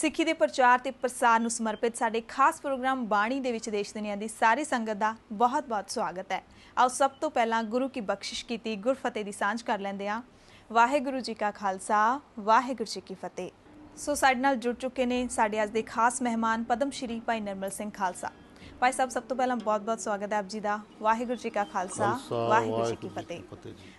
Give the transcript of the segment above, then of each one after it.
ਸਿੱਖੀ ਦੇ ਪ੍ਰਚਾਰ ਤੇ ਪ੍ਰਸਾਰ ਨੂੰ ਸਮਰਪਿਤ ਸਾਡੇ ਖਾਸ ਪ੍ਰੋਗਰਾਮ ਬਾਣੀ ਦੇ ਵਿੱਚ ਦੇਸ਼ ਦੁਨੀਆ ਦੀ ਸਾਰੀ ਸੰਗਤ ਦਾ ਬਹੁਤ-ਬਹੁਤ ਸਵਾਗਤ ਹੈ। ਆਓ ਸਭ ਤੋਂ ਪਹਿਲਾਂ ਗੁਰੂ ਕੀ ਬਖਸ਼ਿਸ਼ ਕੀਤੀ, ਗੁਰਫਤਿਹ ਦੀ ਸਾਂਝ ਕਰ ਲੈਂਦੇ ਹਾਂ। ਵਾਹਿਗੁਰੂ ਜੀ ਕਾ ਖਾਲਸਾ, ਵਾਹਿਗੁਰੂ ਜੀ ਕੀ ਫਤਿਹ। ਸੋ ਸਾਡੇ ਨਾਲ ਜੁੜ ਚੁੱਕੇ ਨੇ ਸਾਡੇ ਅੱਜ ਦੇ ਖਾਸ ਮਹਿਮਾਨ ਪਦਮ ਸ਼੍ਰੀ ਭਾਈ ਨਰਮਲ ਸਿੰਘ ਖਾਲਸਾ। ਭਾਈ ਸਾਹਿਬ ਸਭ ਤੋਂ ਪਹਿਲਾਂ ਬਹੁਤ-ਬਹੁਤ ਸਵਾਗਤ ਹੈ ਆਪ ਜੀ ਦਾ। ਵਾਹਿਗੁਰੂ ਜੀ ਕਾ ਖਾਲਸਾ ਵਾਹਿਗੁਰੂ ਜੀ ਕੀ ਫਤਿਹ।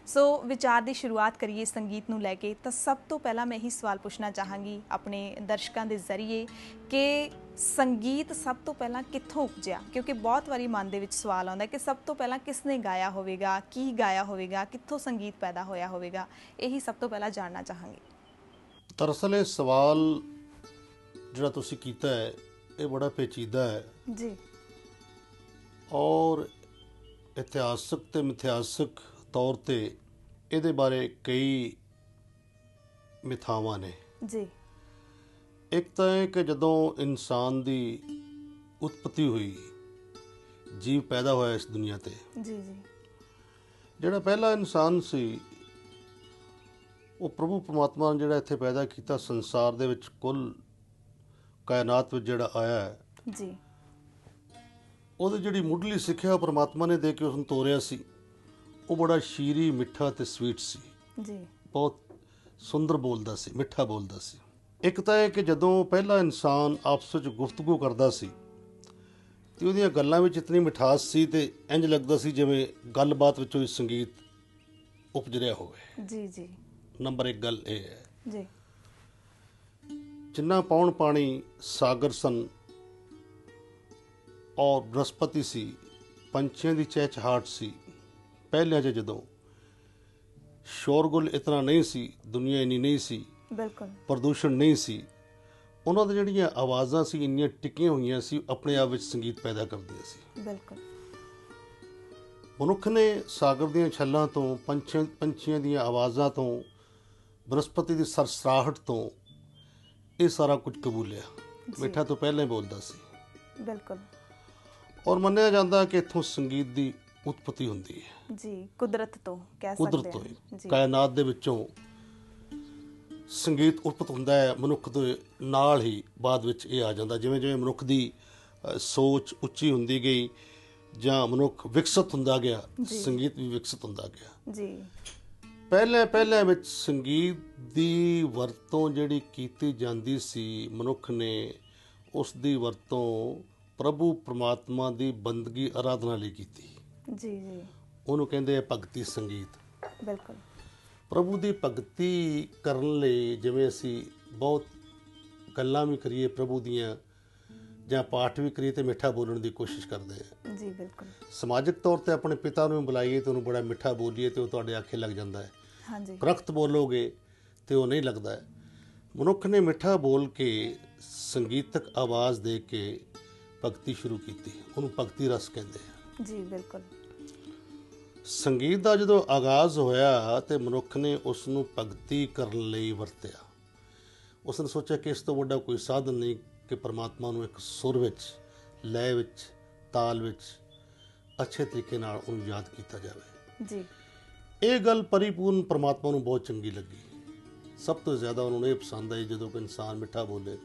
ਸੋ ਵਿਚਾਰ ਦੀ ਸ਼ੁਰੂਆਤ ਕਰੀਏ ਸੰਗੀਤ ਨੂੰ ਲੈ ਕੇ ਤਾਂ ਸਭ ਤੋਂ ਪਹਿਲਾਂ ਮੈਂ ਇਹੀ ਸਵਾਲ ਪੁੱਛਣਾ ਚਾਹਾਂਗੀ ਆਪਣੇ ਦਰਸ਼ਕਾਂ ਦੇ ਜ਼ਰੀਏ ਕਿ ਸੰਗੀਤ ਸਭ ਤੋਂ ਪਹਿਲਾਂ ਕਿੱਥੋਂ ਉਪਜਿਆ? ਕਿਉਂਕਿ ਬਹੁਤ ਵਾਰੀ ਮਨ ਦੇ ਵਿੱਚ ਸਵਾਲ ਆਉਂਦਾ ਕਿ ਸਭ ਤੋਂ ਪਹਿਲਾਂ ਕਿਸ ਨੇ ਗਾਇਆ ਹੋਵੇਗਾ ਕੀ ਗਾਇਆ ਹੋਵੇਗਾ ਕਿੱਥੋਂ ਸੰਗੀਤ ਪੈਦਾ ਹੋਇਆ ਹੋਵੇਗਾ? ਇਹੀ ਸਭ ਤੋਂ ਪਹਿਲਾਂ ਜਾਣਨਾ ਚਾਹਾਂਗੀ। ਦਰਅਸਲ ਇਹ ਸਵਾਲ ਜਿਹੜਾ ਤੁਸੀਂ ਕੀਤਾ ਹੈ ਇਹ ਬੜਾ ਪੇਚੀਦਾ ਹੈ। ਜੀ। ਔਰ ਇਤਿਹਾਸਕ ਤੇ ਮਿਥਿਹਾਸਕ ਤੌਰ ਤੇ ਇਹਦੇ ਬਾਰੇ ਕਈ ਮਿਥਾਵਾਂ ਨੇ। ਜੀ। ਇੱਕ ਤਾਂ ਇਹ ਕਿ ਜਦੋਂ ਇਨਸਾਨ ਦੀ ਉਤਪਤੀ ਹੋਈ ਜੀਵ ਪੈਦਾ ਹੋਇਆ ਇਸ ਦੁਨੀਆ ਤੇ। ਜੀ ਜੀ। ਜਿਹੜਾ ਪਹਿਲਾ ਇਨਸਾਨ ਸੀ ਉਹ ਪ੍ਰਭੂ ਪਰਮਾਤਮਾ ਨੇ ਜਿਹੜਾ ਇੱਥੇ ਪੈਦਾ ਕੀਤਾ ਸੰਸਾਰ ਦੇ ਵਿੱਚ ਕੁੱਲ ਕਾਇਨਾਤ ਵਿੱਚ ਜਿਹੜਾ ਆਇਆ ਹੈ ਜੀ। ਉਹਦੀ ਜਿਹੜੀ ਮੁੱਢਲੀ ਸਿੱਖਿਆ ਪਰਮਾਤਮਾ ਨੇ ਦੇ ਕੇ ਉਸ ਨੂੰ ਤੋਰਿਆ ਸੀ। ਉਹ ਬੜਾ ਸ਼ੀਰੀ ਮਿੱਠਾ ਤੇ ਸਵੀਟ ਸੀ। ਜੀ। ਬਹੁਤ ਸੁੰਦਰ ਬੋਲਦਾ ਸੀ ਮਿੱਠਾ ਬੋਲਦਾ ਸੀ। ਇੱਕ ਤਾਂ ਇਹ ਕਿ ਜਦੋਂ ਪਹਿਲਾ ਇਨਸਾਨ ਆਪਸ ਵਿੱਚ ਗੁਫ਼ਤਗੂ ਕਰਦਾ ਸੀ ਤੇ ਉਹਦੀਆਂ ਗੱਲਾਂ ਵਿੱਚ ਇਤਨੀ ਮਿਠਾਸ ਸੀ ਤੇ ਇੰਜ ਲੱਗਦਾ ਸੀ ਜਿਵੇਂ ਗੱਲਬਾਤ ਵਿੱਚੋਂ ਹੀ ਸੰਗੀਤ ਉਪਜ ਰਿਹਾ ਹੋਵੇ। ਜੀ ਜੀ। ਨੰਬਰ 1 ਗੱਲ ਇਹ ਹੈ। ਜੀ। ਜਿੰਨਾ ਪੌਣ ਪਾਣੀ ਸਾਗਰ ਸਨ ਔਰ ਬ੍ਰਹਸਪਤੀ ਸੀ ਪੰਛੀਆਂ ਦੀ ਚਹਿਚਹਾਟ ਸੀ। ਪਹਿਲਿਆਂ 'ਚ ਜਦੋਂ ਸ਼ੋਰਗੁਲ ਇਤਨਾ ਨਹੀਂ ਸੀ ਦੁਨੀਆ ਇੰਨੀ ਨਹੀਂ ਸੀ ਬਿਲਕੁਲ। ਪ੍ਰਦੂਸ਼ਣ ਨਹੀਂ ਸੀ ਉਹਨਾਂ ਦੀ ਜਿਹੜੀਆਂ ਆਵਾਜ਼ਾਂ ਸੀ ਇੰਨੀਆਂ ਟਿਕੀਆਂ ਹੋਈਆਂ ਸੀ ਆਪਣੇ ਆਪ ਵਿੱਚ ਸੰਗੀਤ ਪੈਦਾ ਕਰਦੀਆਂ ਸੀ। ਬਿਲਕੁਲ। ਮਨੁੱਖ ਨੇ ਸਾਗਰ ਦੀਆਂ ਛੱਲਾਂ ਤੋਂ ਪੰਛੀਆਂ ਪੰਛੀਆਂ ਦੀਆਂ ਆਵਾਜ਼ਾਂ ਤੋਂ ਬ੍ਰਹਸਪਤੀ ਦੀ ਸਰਸਰਾਹਟ ਤੋਂ ਇਹ ਸਾਰਾ ਕੁਝ ਕਬੂਲਿਆ। ਮਿੱਠਾ ਤੋਂ ਪਹਿਲਾਂ ਹੀ ਬੋਲਦਾ ਸੀ। ਬਿਲਕੁਲ। ਔਰ ਮੰਨਿਆ ਜਾਂਦਾ ਕਿ ਇੱਥੋਂ ਸੰਗੀਤ ਦੀ ਉਤਪਤੀ ਹੁੰਦੀ ਹੈ। ਜੀ ਕੁਦਰਤ ਤੋਂ ਕਹਿ ਕੁਦਰਤ ਸਕਦੇ ਤੋਂ ਹਾਂ। ਹੀ ਜੀ। ਕਾਇਨਾਤ ਦੇ ਵਿੱਚੋਂ ਸੰਗੀਤ ਉਤਪਤ ਹੁੰਦਾ ਹੈ ਮਨੁੱਖ ਦੇ ਨਾਲ ਹੀ ਬਾਅਦ ਵਿੱਚ ਇਹ ਆ ਜਾਂਦਾ। ਜਿਵੇਂ ਜਿਵੇਂ ਮਨੁੱਖ ਦੀ ਸੋਚ ਉੱਚੀ ਹੁੰਦੀ ਗਈ ਜਾਂ ਮਨੁੱਖ ਵਿਕਸਿਤ ਹੁੰਦਾ ਗਿਆ ਸੰਗੀਤ ਵੀ ਵਿਕਸਿਤ ਹੁੰਦਾ ਗਿਆ। ਜੀ। ਪਹਿਲੇ ਪਹਿਲੇ ਵਿੱਚ ਸੰਗੀਤ ਦੀ ਵਰਤੋਂ ਜਿਹੜੀ ਕੀਤੀ ਜਾਂਦੀ ਸੀ ਮਨੁੱਖ ਨੇ ਉਸ ਦੀ ਵਰਤੋਂ ਪ੍ਰਭੂ ਪ੍ਰਮਾਤਮਾ ਦੀ ਬੰਦਗੀ ਆਰਾਧਨਾ ਲਈ ਕੀਤੀ। ਜੀ ਜੀ। ਉਹਨੂੰ ਕਹਿੰਦੇ ਆ ਭਗਤੀ ਸੰਗੀਤ। ਬਿਲਕੁਲ। ਪ੍ਰਭੂ ਦੀ ਭਗਤੀ ਕਰਨ ਲਈ ਜਿਵੇਂ ਅਸੀਂ ਬਹੁਤ ਗੱਲਾਂ ਵੀ ਕਰੀਏ ਪ੍ਰਭੂ ਦੀਆਂ ਜਾਂ ਪਾਠ ਵੀ ਕਰੀਏ ਤੇ ਮਿੱਠਾ ਬੋਲਣ ਦੀ ਕੋਸ਼ਿਸ਼ ਕਰਦੇ ਆ। ਜੀ ਬਿਲਕੁਲ। ਸਮਾਜਿਕ ਤੌਰ ਤੇ ਆਪਣੇ ਪਿਤਾ ਨੂੰ ਵੀ ਬੁਲਾਈਏ ਤੇ ਉਹਨੂੰ ਬੜਾ ਮਿੱਠਾ ਬੋਲੀਏ ਤੇ ਉਹ ਤੁਹਾਡੇ ਆਖੇ ਲੱਗ ਜਾਂਦਾ ਹੈ। ਹਾਂਜੀ। ਕਰਖਤ ਬੋਲੋਗੇ ਤੇ ਉਹ ਨਹੀਂ ਲੱਗਦਾ। ਮਨੁੱਖ ਨੇ ਮਿੱਠਾ ਬੋਲ ਕੇ ਸੰਗੀਤਕ ਆਵਾਜ਼ ਦੇ ਕੇ ਭਗਤੀ ਸ਼ੁਰੂ ਕੀਤੀ ਉਹਨੂੰ ਭਗਤੀ ਰਸ ਕਹਿੰਦੇ ਆ। ਜੀ ਬਿਲਕੁਲ। ਸੰਗੀਤ ਦਾ ਜਦੋਂ ਆਗਾਜ਼ ਹੋਇਆ ਤੇ ਮਨੁੱਖ ਨੇ ਉਸ ਨੂੰ ਭਗਤੀ ਕਰਨ ਲਈ ਵਰਤਿਆ ਉਸ ਨੇ ਸੋਚਿਆ ਕਿ ਇਸ ਤੋਂ ਵੱਡਾ ਕੋਈ ਸਾਧਨ ਨਹੀਂ ਕਿ ਪਰਮਾਤਮਾ ਨੂੰ ਇੱਕ ਸੁਰ ਵਿੱਚ ਲੈ ਵਿੱਚ ਤਾਲ ਵਿੱਚ ਅੱਛੇ ਤਰੀਕੇ ਨਾਲ ਉਹਨੂੰ ਯਾਦ ਕੀਤਾ ਜਾਵੇ। ਜੀ। ਇਹ ਗੱਲ ਪਰਿਪੂਰਨ ਪਰਮਾਤਮਾ ਨੂੰ ਬਹੁਤ ਚੰਗੀ ਲੱਗੀ। ਸਭ ਤੋਂ ਜ਼ਿਆਦਾ ਉਹਨਾਂ ਨੂੰ ਇਹ ਪਸੰਦ ਆਈ ਜਦੋਂ ਕੋਈ ਇਨਸਾਨ ਮਿੱਠਾ ਬੋਲੇ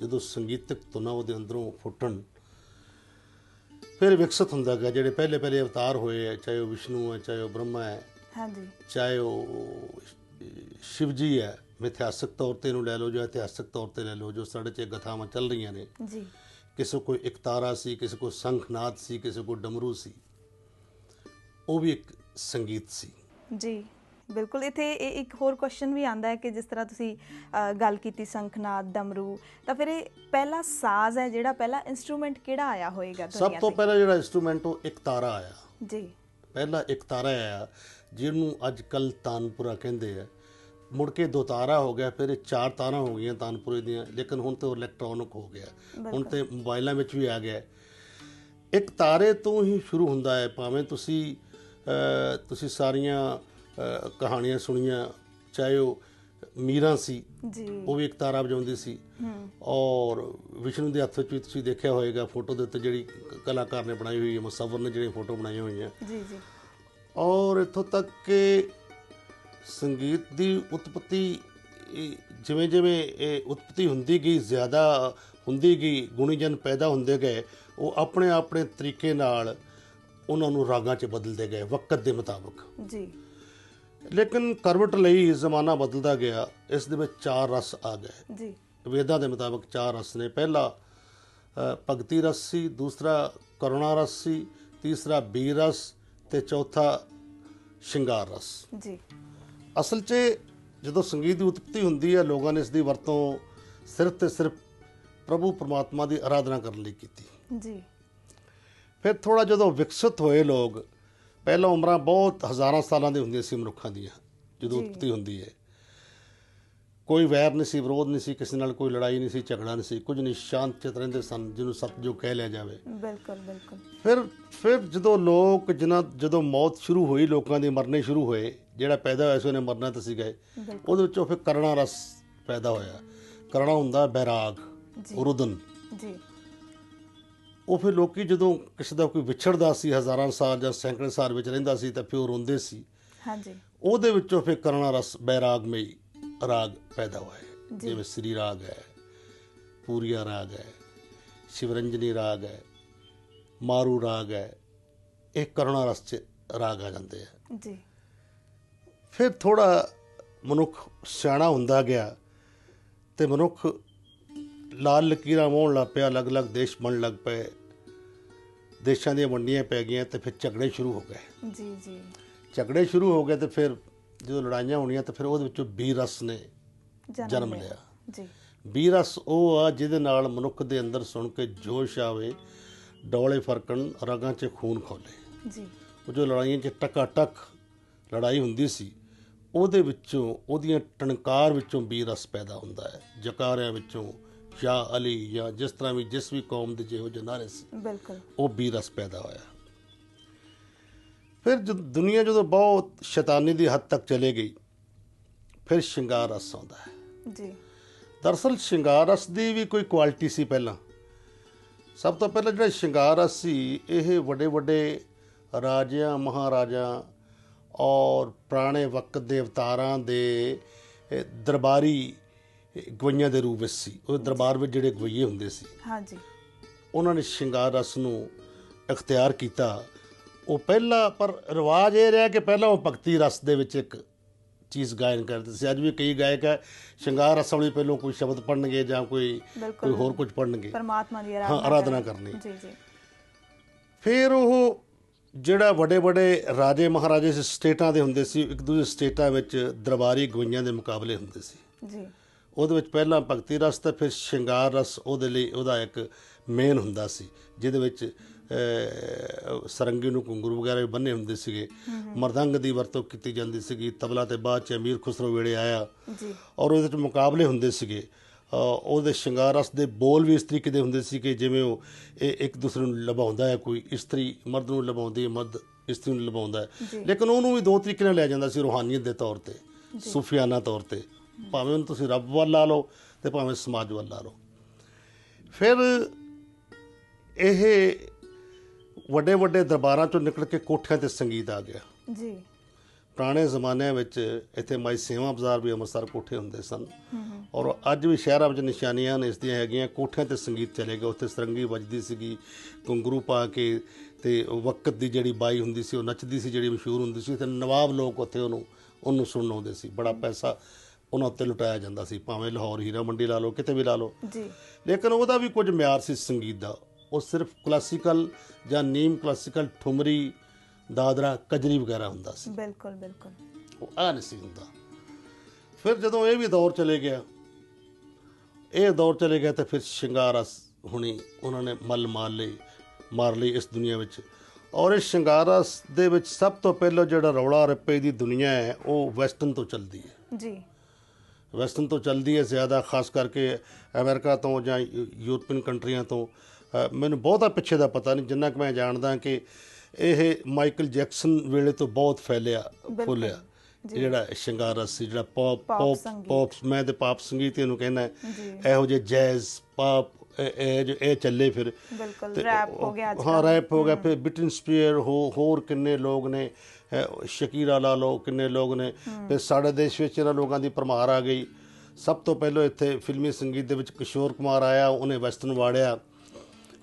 ਜਦੋਂ ਸੰਗੀਤਕ ਧੁਨਾਂ ਉਹਦੇ ਅੰਦਰੋਂ ਫੁੱਟਣ ਫਿਰ ਵਿਕਸਿਤ ਹੁੰਦਾ ਗਿਆ ਜਿਹੜੇ ਪਹਿਲੇ ਪਹਿਲੇ ਅਵਤਾਰ ਹੋਏ ਹੈ ਚਾਹੇ ਉਹ ਵਿਸ਼ਨੂੰ ਹੈ ਚਾਹੇ ਉਹ ਬ੍ਰਹਮਾ ਹੈ ਹਾਂਜੀ। ਚਾਹੇ ਉਹ ਸ਼ਿਵ ਜੀ ਹੈ ਮਿਥਿਹਾਸਕ ਤੌਰ ਤੇ ਇਹਨੂੰ ਲੈ ਲਓ ਜਾਂ ਇਤਿਹਾਸਕ ਤੌਰ ਤੇ ਲੈ ਲਓ ਜੋ ਸਾਡੇ 'ਚ ਗਥਾਵਾਂ ਚੱਲ ਰਹੀਆਂ ਨੇ। ਜੀ। ਕਿਸੇ ਕੋਲ ਇੱਕ ਤਾਰਾ ਸੀ ਕਿਸੇ ਕੋਲ ਸ਼ੰਖਨਾਦ ਸੀ ਕਿਸੇ ਕੋਲ ਡਮਰੂ ਸੀ ਉਹ ਵੀ ਇੱਕ ਸੰਗੀਤ ਸੀ। ਜੀ। ਬਿਲਕੁਲ ਇੱਥੇ ਇਹ ਇੱਕ ਹੋਰ ਕੁਐਸਚਨ ਵੀ ਆਂਦਾ ਹੈ ਕਿ ਜਿਸ ਤਰ੍ਹਾਂ ਤੁਸੀਂ ਗੱਲ ਕੀਤੀ ਸੰਖਨਾਦ ਡਮਰੂ ਤਾਂ ਫਿਰ ਇਹ ਪਹਿਲਾ ਸਾਜ਼ ਹੈ ਜਿਹੜਾ ਪਹਿਲਾ ਇਨਸਟਰੂਮੈਂਟ ਕਿਹੜਾ ਆਇਆ ਹੋਏਗਾ ਸਭ ਦੁਨੀਆ ਤੋਂ ਤੇ? ਪਹਿਲਾ ਜਿਹੜਾ ਇਨਸਟਰੂਮੈਂਟ ਉਹ ਇੱਕ ਤਾਰਾ ਆਇਆ। ਜੀ। ਪਹਿਲਾ ਇੱਕ ਤਾਰਾ ਆਇਆ ਜਿਹਨੂੰ ਅੱਜ ਕੱਲ ਤਾਨਪੁਰਾ ਕਹਿੰਦੇ ਆ। ਮੁੜ ਕੇ ਦੋ ਤਾਰਾ ਹੋ ਗਿਆ ਫਿਰ ਇਹ ਚਾਰ ਤਾਰਾਂ ਹੋ ਗਈਆਂ ਤਾਨਪੁਰੇ ਦੀਆਂ ਲੇਕਿਨ ਹੁਣ ਤੇ ਉਹ ਇਲੈਕਟ੍ਰੋਨਿਕ ਹੋ ਗਿਆ। ਹੁਣ ਤੇ ਮੋਬਾਈਲਾਂ ਵਿੱਚ ਵੀ ਆ ਗਿਆ। ਇੱਕ ਤਾਰੇ ਤੋਂ ਹੀ ਸ਼ੁਰੂ ਹੁੰਦਾ ਹੈ ਭਾਵੇਂ ਤੁਸੀਂ ਤੁਸੀਂ ਸਾਰੀਆਂ ਕਹਾਣੀਆਂ ਸੁਣੀਆਂ ਚਾਹੇ ਉਹ ਮੀਰਾ ਸੀ ਜੀ। ਉਹ ਵੀ ਇੱਕ ਤਾਰਾ ਵਜਾਉਂਦੀ ਸੀ। ਔਰ ਵਿਸ਼ਨੂੰ ਦੇ ਹੱਥ ਵਿੱਚ ਵੀ ਤੁਸੀਂ ਦੇਖਿਆ ਹੋਵੇਗਾ ਫੋਟੋ ਦੇ ਉੱਤੇ ਜਿਹੜੀ ਕਲਾਕਾਰ ਨੇ ਬਣਾਈ ਹੋਈ ਹੈ ਮੁਸੱਵਰ ਨੇ ਜਿਹੜੀ ਫੋਟੋ ਬਣਾਈਆਂ ਹੋਈਆਂ। ਜੀ ਜੀ। ਔਰ ਇੱਥੋਂ ਤੱਕ ਕਿ ਸੰਗੀਤ ਦੀ ਉਤਪਤੀ ਜਿਵੇਂ ਜਿਵੇਂ ਇਹ ਉਤਪਤੀ ਹੁੰਦੀ ਗਈ ਜ਼ਿਆਦਾ ਹੁੰਦੀ ਗਈ ਗੁਣੀਜਨ ਪੈਦਾ ਹੁੰਦੇ ਗਏ ਉਹ ਆਪਣੇ ਆਪਣੇ ਤਰੀਕੇ ਨਾਲ ਉਹਨਾਂ ਨੂੰ ਰਾਗਾਂ 'ਚ ਬਦਲਦੇ ਗਏ ਵਕਤ ਦੇ ਮੁਤਾਬਕ। ਜੀ। ਲੇਕਿਨ ਕਰਵਟ ਲਈ ਜ਼ਮਾਨਾ ਬਦਲਦਾ ਗਿਆ। ਇਸ ਦੇ ਵਿੱਚ ਚਾਰ ਰਸ ਆ ਗਏ। ਜੀ। ਵੇਦਾਂ ਦੇ ਮੁਤਾਬਕ ਚਾਰ ਰਸ ਨੇ। ਪਹਿਲਾ ਭਗਤੀ ਰਸ ਸੀ ਦੂਸਰਾ ਕਰੁਣਾ ਰਸ ਸੀ ਤੀਸਰਾ ਬੀਰ ਰਸ ਤੇ ਚੌਥਾ ਸ਼ਿੰਗਾਰ ਰਸ। ਜੀ। ਅਸਲ 'ਚ ਜਦੋਂ ਸੰਗੀਤ ਦੀ ਉਤਪਤੀ ਹੁੰਦੀ ਹੈ ਲੋਕਾਂ ਨੇ ਇਸ ਦੀ ਵਰਤੋਂ ਸਿਰਫ ਤੇ ਸਿਰਫ ਪ੍ਰਭੂ ਪਰਮਾਤਮਾ ਦੀ ਆਰਾਧਨਾ ਕਰਨ ਲਈ ਕੀਤੀ। ਜੀ। ਫਿਰ ਥੋੜਾ ਜਦੋਂ ਵਿਕਸਿਤ ਹੋਏ ਲੋਕ ਪਹਿਲਾਂ ਉਮਰਾਂ ਬਹੁਤ ਹਜ਼ਾਰਾਂ ਸਾਲਾਂ ਦੀ ਹੁੰਦੀਆਂ ਸੀ ਮਨੁੱਖਾਂ ਦੀਆਂ ਜਦੋਂ। ਉਤਪਤੀ ਹੁੰਦੀ ਹੈ। ਕੋਈ ਵੈਰ ਨਹੀਂ ਸੀ ਵਿਰੋਧ ਨਹੀਂ ਸੀ ਕਿਸੇ ਨਾਲ ਕੋਈ ਲੜਾਈ ਨਹੀਂ ਸੀ ਝਗੜਾ ਨਹੀਂ ਸੀ ਕੁਝ ਨਹੀਂ ਸ਼ਾਂਤ ਚਿਤ ਰਹਿੰਦੇ ਸਨ ਜਿਹਨੂੰ ਸਤਜੁਗ ਕਹਿ ਲਿਆ ਜਾਵੇ। ਬਿਲਕੁਲ ਬਿਲਕੁਲ। ਫਿਰ ਫਿਰ ਜਦੋਂ ਲੋਕ ਜਿਨ੍ਹਾਂ ਜਦੋਂ ਮੌਤ ਸ਼ੁਰੂ ਹੋਈ ਲੋਕਾਂ ਦੇ ਮਰਨੇ ਸ਼ੁਰੂ ਹੋਏ ਜਿਹੜਾ ਪੈਦਾ ਹੋਇਆ ਸੀ ਉਹਨੇ ਮਰਨਾ ਤਾਂ ਸੀ ਗਏ ਉਹਦੇ ਵਿੱਚੋਂ ਫਿਰ ਕਰਣਾ ਰਸ ਪੈਦਾ ਹੋਇਆ। ਕਰਣਾ ਹੁੰਦਾ ਬੈਰਾਗ ਜੀ। ਰੁਦਨ। ਜੀ। ਉਹ ਫਿਰ ਲੋਕੀ ਜਦੋਂ ਕਿਸੇ ਦਾ ਕੋਈ ਵਿਛੜਦਾ ਸੀ ਹਜ਼ਾਰਾਂ ਸਾਲ ਜਾਂ ਸੈਂਕੜੇ ਸਾਲ ਵਿੱਚ ਰਹਿੰਦਾ ਸੀ ਤਾਂ ਫਿਰ ਉਹ ਰੋਂਦੇ ਸੀ। ਹਾਂਜੀ। ਉਹਦੇ ਵਿੱਚੋਂ ਫਿਰ ਕਰਣਾ ਰਸ ਬੈਰਾਗਮਈ ਰਾਗ ਪੈਦਾ ਹੋਇਆ। ਜਿਵੇਂ ਸ੍ਰੀ ਰਾਗ ਹੈ ਪੂਰੀਆ ਰਾਗ ਹੈ ਸ਼ਿਵਰੰਜਨੀ ਰਾਗ ਹੈ ਮਾਰੂ ਰਾਗ ਹੈ ਇਹ ਕਰਣਾ ਰਸ ਚ ਰਾਗ ਆ ਜਾਂਦੇ ਆ। ਜੀ। ਫਿਰ ਥੋੜਾ ਮਨੁੱਖ ਸਿਆਣਾ ਹੁੰਦਾ ਗਿਆ ਤੇ ਮਨੁੱਖ ਲਾਲ ਲਕੀਰਾਂ ਮੋਹਣ ਲੱਗ ਪਿਆ ਅਲੱਗ-ਅਲੱਗ ਦੇਸ਼ ਬਣ ਲੱਗ ਪਏ। ਦੇਸ਼ਾਂ ਦੀਆਂ ਵੰਡੀਆਂ ਪੈ ਗਈਆਂ ਤੇ ਫਿਰ ਝਗੜੇ ਸ਼ੁਰੂ ਹੋ ਗਏ। ਜੀ ਜੀ। ਝਗੜੇ ਸ਼ੁਰੂ ਹੋ ਗਏ ਤੇ ਫਿਰ ਜਦੋਂ ਲੜਾਈਆਂ ਹੋਣੀਆਂ ਤੇ ਫਿਰ ਉਹਦੇ ਵਿੱਚੋਂ ਬੀਰ ਰਸ ਨੇ ਜਨਮ ਲਿਆ। ਜੀ। ਬੀਰ ਰਸ ਉਹ ਆ ਜਿਹਦੇ ਨਾਲ ਮਨੁੱਖ ਦੇ ਅੰਦਰ ਸੁਣ ਕੇ ਜੋਸ਼ ਆਵੇ ਡੋਲੇ ਫਰਕਣ ਰਗਾਂ 'ਚ ਖੂਨ ਖੋਲੇ। ਜੀ। ਉਹ ਜੋ ਲੜਾਈਆਂ 'ਚ ਟਕਾ ਟਕ ਲੜਾਈ ਹੁੰਦੀ ਸੀ ਉਹਦੇ ਵਿੱਚੋਂ ਉਹਦੀਆਂ ਟਣਕਾਰ ਵਿੱਚੋਂ ਵੀ ਰਸ ਪੈਦਾ ਹੁੰਦਾ ਹੈ। ਜਕਾਰਿਆਂ ਵਿੱਚੋਂ ਯਾ ਅਲੀ ਜਾਂ ਜਿਸ ਤਰ੍ਹਾਂ ਵੀ ਜਿਸ ਵੀ ਕੌਮ ਦੇ ਜਿਹੋ ਜਿਹੇ ਨਾਰੇ ਸੀ ਬਿਲਕੁਲ। ਉਹ ਵੀ ਰਸ ਪੈਦਾ ਹੋਇਆ। ਫਿਰ ਜਦ ਦੁਨੀਆ ਜਦੋਂ ਬਹੁਤ ਸ਼ੈਤਾਨੀ ਦੀ ਹੱਦ ਤੱਕ ਚਲੇ ਗਈ ਫਿਰ ਸ਼ਿੰਗਾਰ ਰਸ ਆਉਂਦਾ ਹੈ। ਜੀ। ਦਰਅਸਲ ਸ਼ਿੰਗਾਰ ਰਸ ਦੀ ਵੀ ਕੋਈ ਕੁਆਲਿਟੀ ਸੀ ਪਹਿਲਾਂ। ਸਭ ਤੋਂ ਪਹਿਲਾਂ ਜਿਹੜਾ ਸ਼ਿੰਗਾਰ ਰਸ ਸੀ ਇਹ ਵੱਡੇ ਵੱਡੇ ਰਾਜਿਆਂ ਮਹਾਰਾਜਾ ਔਰ ਪੁਰਾਣੇ ਵਕਤ ਦੇ ਅਵਤਾਰਾਂ ਦੇ ਦਰਬਾਰੀ ਗਵਈਆਂ ਦੇ ਰੂਪ ਵਿੱਚ ਸੀ। ਉਹ ਦਰਬਾਰ ਵਿੱਚ ਜਿਹੜੇ ਗਵਈਏ ਹੁੰਦੇ ਸੀ। ਹਾਂਜੀ। ਉਹਨਾਂ ਨੇ ਸ਼ਿੰਗਾਰ ਰਸ ਨੂੰ ਇਖਤਿਆਰ ਕੀਤਾ। ਉਹ ਪਹਿਲਾ ਪਰ ਰਿਵਾਜ ਇਹ ਰਿਹਾ ਕਿ ਪਹਿਲਾਂ ਉਹ ਭਗਤੀ ਰਸ ਦੇ ਵਿੱਚ ਇੱਕ ਚੀਜ਼ ਗਾਇਨ ਕਰਦੇ ਸੀ। ਅੱਜ ਵੀ ਕਈ ਗਾਇਕ ਹੈ ਸ਼ਿੰਗਾਰ ਰਸ ਵਾਲੀ ਪਹਿਲਾਂ ਕੋਈ ਸ਼ਬਦ ਪੜਨਗੇ ਜਾਂ ਕੋਈ। ਕੋਈ ਹੋਰ ਕੁਝ ਪੜਨਗੇ ਪਰਮਾਤਮਾ ਦੀ ਹਾਂ ਆਰਾਧਨਾ ਕਰਨ। ਜੀ ਜੀ। ਫਿਰ ਉਹ ਜਿਹੜਾ ਵੱਡੇ ਵੱਡੇ ਰਾਜੇ ਮਹਾਰਾਜੇ ਸੀ ਸਟੇਟਾਂ ਦੇ ਹੁੰਦੇ ਸੀ ਇੱਕ ਦੂਜੇ ਸਟੇਟਾਂ ਵਿੱਚ ਦਰਬਾਰੀ ਗਵਈਆਂ ਦੇ ਮੁਕਾਬਲੇ ਹੁੰਦੇ ਸੀ। ਜੀ। ਉਹਦੇ ਵਿੱਚ ਪਹਿਲਾਂ ਭਗਤੀ ਰਸ ਤੇ ਫਿਰ ਸ਼ਿੰਗਾਰ ਰਸ ਉਹਦੇ ਲਈ ਉਹਦਾ ਇੱਕ ਮੇਨ ਹੁੰਦਾ ਸੀ ਜਿਹਦੇ ਵਿੱਚ ਸਰੰਗੀ ਨੂੰ ਘੁੰਗਰੂ ਵਗੈਰਾ ਵੀ ਬੰਨੇ ਹੁੰਦੇ ਸੀਗੇ। ਮਰਦੰਗ ਦੀ ਵਰਤੋਂ ਕੀਤੀ ਜਾਂਦੀ ਸੀਗੀ। ਤਬਲਾ ਤੇ ਬਾਅਦ ਚ ਅਮੀਰ ਖੁਸਰੋ ਵੇਲੇ ਆਇਆ। ਜੀ। ਔਰ ਉਹਦੇ ਵਿੱਚ ਮੁਕਾਬਲੇ ਹੁੰਦੇ ਸੀਗੇ। ਉਹਦੇ ਸ਼ਿੰਗਾਰ ਰਸ ਦੇ ਬੋਲ ਵੀ ਇਸ ਤਰੀਕੇ ਦੇ ਹੁੰਦੇ ਸੀ ਕਿ ਜਿਵੇਂ ਉਹ ਇਹ ਇੱਕ ਦੂਸਰੇ ਨੂੰ ਲਭਾਉਂਦਾ ਹੈ ਕੋਈ ਇਸਤਰੀ ਮਰਦ ਨੂੰ ਲਭਾਉਂਦੀ ਹੈ ਮਰਦ ਇਸਤਰੀ ਨੂੰ ਲਭਾਉਂਦਾ ਹੈ। ਲੇਕਿਨ ਉਹਨੂੰ ਵੀ ਦੋ ਤਰੀਕੇ ਨਾਲ ਲਿਆ ਜਾਂਦਾ ਸੀ ਰੂਹਾਨੀਅਤ ਦੇ ਤੌਰ ਤੇ ਸੂਫੀਆਨਾ ਤੌਰ ਤੇ। ਭਾਵੇਂ ਉਹਨੂੰ ਤੁਸੀਂ ਰੱਬ ਵੱਲ ਲਾ ਲਓ ਤੇ ਭਾਵੇਂ ਸਮਾਜ ਵੱਲ ਲਾ ਲਓ। ਫਿਰ ਇਹ ਵੱਡੇ ਵੱਡੇ ਦਰਬਾਰਾਂ ਚੋਂ ਨਿਕਲ ਕੇ ਕੋਠਿਆਂ ਤੇ ਸੰਗੀਤ ਆ ਗਿਆ। ਜੀ। ਪੁਰਾਣੇ ਜ਼ਮਾਨਿਆਂ ਵਿੱਚ ਇੱਥੇ ਮਾਈ ਸੇਵਾ ਬਾਜ਼ਾਰ ਵੀ ਅੰਮ੍ਰਿਤਸਰ ਕੋਠੇ ਹੁੰਦੇ ਸਨ। ਔਰ ਅੱਜ ਵੀ ਸ਼ਹਿਰਾਂ ਵਿੱਚ ਨਿਸ਼ਾਨੀਆਂ ਨੇ ਇਸ ਦੀਆਂ ਹੈਗੀਆਂ ਕੋਠਿਆਂ ਤੇ ਸੰਗੀਤ ਚਲੇ ਗਿਆ ਉੱਥੇ ਸਰੰਗੀ ਵੱਜਦੀ ਸੀਗੀ ਘੁੰਗਰੂ ਪਾ ਕੇ ਤੇ ਵਕਤ ਦੀ ਜਿਹੜੀ ਬਾਈ ਹੁੰਦੀ ਸੀ ਉਹ ਨੱਚਦੀ ਸੀ ਜਿਹੜੀ ਮਸ਼ਹੂਰ ਹੁੰਦੀ ਸੀ। ਤੇ ਨਵਾਬ ਲੋਕ ਉੱਥੇ ਉਹਨੂੰ ਉਹਨੂੰ ਸੁਣਨ ਆਉਂਦੇ ਸੀ। ਬੜਾ ਪੈਸਾ ਉਹਨਾਂ ਉੱਤੇ ਲੁਟਾਇਆ ਜਾਂਦਾ ਸੀ ਭਾਵੇਂ ਲਾਹੌਰ ਹੀਰਾ ਮੰਡੀ ਲਾ ਲਓ ਕਿਤੇ ਵੀ ਲਾ ਲਓ। ਜੀ। ਲੇਕਿਨ ਉਹਦਾ ਵੀ ਕੁਝ ਮਿਆਰ ਸੀ ਸੰਗੀਤ ਦਾ। ਉਹ ਸਿਰਫ ਕਲਾਸੀਕਲ ਜਾਂ ਨੀਮ ਕਲਾਸੀਕਲ ਠੁਮਰੀ ਦਾਦਰਾ ਕਜਰੀ ਵਗੈਰਾ ਹੁੰਦਾ ਸੀ। ਬਿਲਕੁਲ ਬਿਲਕੁਲ। ਉਹ ਆ ਨਹੀਂ ਸੀ ਹੁੰਦਾ। ਫਿਰ ਜਦੋਂ ਇਹ ਵੀ ਦੌਰ ਚਲੇ ਗਿਆ ਇਹ ਦੌਰ ਚਲੇ ਗਿਆ ਤਾਂ ਫਿਰ ਸ਼ਿੰਗਾਰਸ ਹੁਣੀ ਉਹਨਾਂ ਨੇ ਮਲ ਮਾਰ ਲਈ ਮਾਰ ਲਈ ਇਸ ਦੁਨੀਆ ਵਿੱਚ। ਔਰ ਇਸ ਸ਼ਿੰਗਾਰਸ ਦੇ ਵਿੱਚ ਸਭ ਤੋਂ ਪਹਿਲਾਂ ਜਿਹੜਾ ਰੌਲਾ ਰੱਪੇ ਦੀ ਦੁਨੀਆ ਹੈ ਉਹ ਵੈਸਟਰਨ ਤੋਂ ਚੱਲਦੀ ਹੈ। ਜੀ। ਵੈਸਟਰਨ ਤੋਂ ਚੱਲਦੀ ਹੈ ਜ਼ਿਆਦਾ ਖਾਸ ਕਰਕੇ ਅਮਰੀਕਾ ਤੋਂ ਜਾਂ ਯੂਰਪੀਅਨ ਕੰਟਰੀਆਂ ਤੋਂ। ਮੈਨੂੰ ਬਹੁਤਾ ਪਿੱਛੇ ਦਾ ਪਤਾ ਨਹੀਂ ਜਿੰਨਾ ਕਿ ਮੈਂ ਜਾਣਦਾ ਕਿ ਇਹ ਮਾਈਕਲ ਜੈਕਸਨ ਵੇਲੇ ਤੋਂ ਬਹੁਤ ਫੈਲਿਆ ਫੁੱਲਿਆ ਜਿਹੜਾ ਸ਼ਿੰਗਾਰਸ ਸੀ ਜਿਹੜਾ ਪੌਪ ਪੌਪ। ਪੌਪ ਮੈਂ ਤੇ ਪਾਪ ਸੰਗੀਤ ਇਹਨੂੰ ਕਹਿੰਦਾ। ਇਹੋ ਜਿਹੇ ਜੈਜ਼ ਪਾਪ ਇਹ- ਇਹ ਜੋ- ਇਹ ਚੱਲੇ ਫਿਰ। ਬਿਲਕੁਲ ਰੈਪ ਹੋ ਗਿਆ ਅੱਜ ਹਾਂ ਰੈਪ ਹੋ ਗਿਆ ਫਿਰ ਬਿਟਨ ਸਪੀਅਰ ਹੋ ਹੋਰ ਕਿੰਨੇ ਲੋਕ ਨੇ ਸ਼ਕੀਰਾ ਲਾ ਲਓ ਕਿੰਨੇ ਲੋਕ ਨੇ। ਫਿਰ ਸਾਡੇ ਦੇਸ਼ ਵਿੱਚ ਇਹਨਾਂ ਲੋਕਾਂ ਦੀ ਪਰਮਾਰ ਆ ਗਈ। ਸਭ ਤੋਂ ਪਹਿਲਾਂ ਇੱਥੇ ਫਿਲਮੀ ਸੰਗੀਤ ਦੇ ਵਿੱਚ ਕਿਸ਼ੋਰ ਕੁਮਾਰ ਆਇਆ ਉਹਨੇ ਵੈਸਟਰਨ ਵਾੜਿਆ।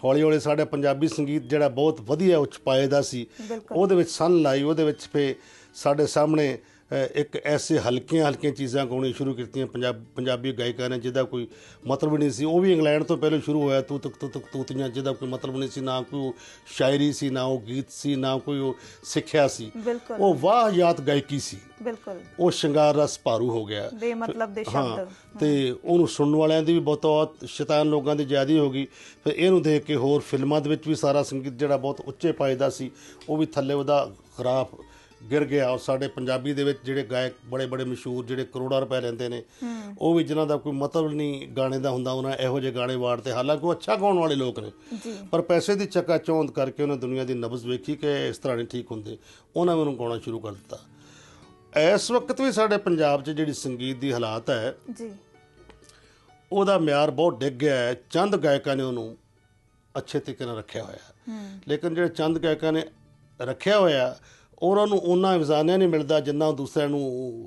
ਹੌਲੀ ਹੌਲੀ ਸਾਡੇ ਪੰਜਾਬੀ ਸੰਗੀਤ ਜਿਹੜਾ ਬਹੁਤ ਵਧੀਆ ਉੱਚ ਪਾਏ ਦਾ ਸੀ। ਉਹਦੇ ਵਿੱਚ ਸਨ ਲਾਈ ਉਹਦੇ ਵਿੱਚ ਫੇ ਸਾਡੇ ਸਾਹਮਣੇ ਇੱਕ ਐਸੇ ਹਲਕੀਆਂ ਹਲਕੀਆਂ ਚੀਜ਼ਾਂ ਗਾਉਣੀ ਸ਼ੁਰੂ ਕੀਤੀਆਂ ਪੰਜਾਬ ਪੰਜਾਬੀ ਗਾਇਕਾਂ ਨੇ ਜਿਹਦਾ ਕੋਈ ਮਤਲਬ ਨਹੀਂ ਸੀ। ਉਹ ਵੀ ਇੰਗਲੈਂਡ ਤੋਂ ਪਹਿਲਾਂ ਸ਼ੁਰੂ ਹੋਇਆ ਤੂੰ ਤਕ ਤੂੰ ਤਕ ਤੂਤੀਆਂ ਜਿਹਦਾ ਕੋਈ ਮਤਲਬ ਨਹੀਂ ਸੀ ਨਾ ਕੋਈ ਸ਼ਾਇਰੀ ਸੀ ਨਾ ਉਹ ਗੀਤ ਸੀ ਨਾ ਕੋਈ ਉਹ ਸਿੱਖਿਆ ਸੀ। ਉਹ ਵਾਹਿਯਾਤ ਗਾਇਕੀ ਸੀ। ਬਿਲਕੁਲ। ਉਹ ਸ਼ਿੰਗਾਰ ਰਸ ਭਾਰੂ ਹੋ ਗਿਆ। ਬੇਮਤਲਬ ਦੇ ਸ਼ਬਦ। ਤੇ ਉਹਨੂੰ ਸੁਣਨ ਵਾਲਿਆਂ ਦੀ ਵੀ ਬਹੁਤ ਬਹੁਤ ਸ਼ੈਤਾਨ ਲੋਕਾਂ ਦੀ ਜ਼ਿਆਦੀ ਹੋ ਗਈ। ਫਿਰ ਇਹਨੂੰ ਦੇਖ ਕੇ ਹੋਰ ਫਿਲਮਾਂ ਦੇ ਵਿੱਚ ਵੀ ਸਾਰਾ ਸੰਗੀਤ ਜਿਹੜਾ ਬਹੁਤ ਉੱਚੇ ਪਾਏਦਾ ਸੀ ਉਹ ਵੀ ਥੱਲੇ ਉਹਦਾ ਖਰਾਬ ਗਿਰ ਗਿਆ ਔਰ ਸਾਡੇ ਪੰਜਾਬੀ ਦੇ ਵਿੱਚ ਜਿਹੜੇ ਗਾਇਕ ਬੜੇ ਬੜੇ ਮਸ਼ਹੂਰ ਜਿਹੜੇ ਕਰੋੜਾਂ ਰੁਪਏ ਲੈਂਦੇ ਨੇ ਉਹ ਵੀ ਜਿਨ੍ਹਾਂ ਦਾ ਕੋਈ ਮਤਲਬ ਨਹੀਂ ਗਾਣੇ ਦਾ ਹੁੰਦਾ ਉਹਨਾਂ ਇਹੋ ਜਿਹੇ ਗਾਣੇ ਵਾੜਦੇ ਹਾਲਾਂਕਿ ਉਹ ਅੱਛਾ ਗਾਉਣ ਵਾਲੇ ਲੋਕ ਨੇ ਪਰ ਪੈਸੇ ਦੀ ਚੱਕਾ ਚੌਂਦ ਕਰਕੇ ਉਹਨੇ ਦੁਨੀਆ ਦੀ ਨਬਜ਼ ਵੇਖੀ ਕਿ ਇਸ ਤਰ੍ਹਾਂ ਨਹੀਂ ਠੀਕ ਹੁੰਦੇ ਉਹਨਾਂ ਮੈਨੂੰ ਗਾਉਣਾ ਸ਼ੁਰੂ ਕਰ ਦਿੱਤਾ। ਇਸ ਵਕਤ ਵੀ ਸਾਡੇ ਪੰਜਾਬ 'ਚ ਜਿਹੜੀ ਸੰਗੀਤ ਦੀ ਹਾਲਾਤ ਹੈ ਜੀ। ਉਹਦਾ ਮਿਆਰ ਬਹੁਤ ਡਿੱਗ ਗਿਆ ਹੈ ਚੰਦ ਗਾਇਕਾਂ ਨੇ ਉਹਨੂੰ ਅੱਛੇ ਤਰੀਕੇ ਨਾਲ ਰੱਖਿਆ ਹੋਇਆ ਲੇਕਿਨ ਜਿਹੜੇ ਚੰਦ ਗਾਇਕਾਂ ਨੇ ਰੱਖਿਆ ਹੋਇਆ ਉਹਨਾਂ ਨੂੰ ਉਹਨਾਂ ਇਵਜ਼ਾਨਿਆ ਨਹੀਂ ਮਿਲਦਾ ਜਿੰਨਾ ਦੂਸਰਿਆਂ ਨੂੰ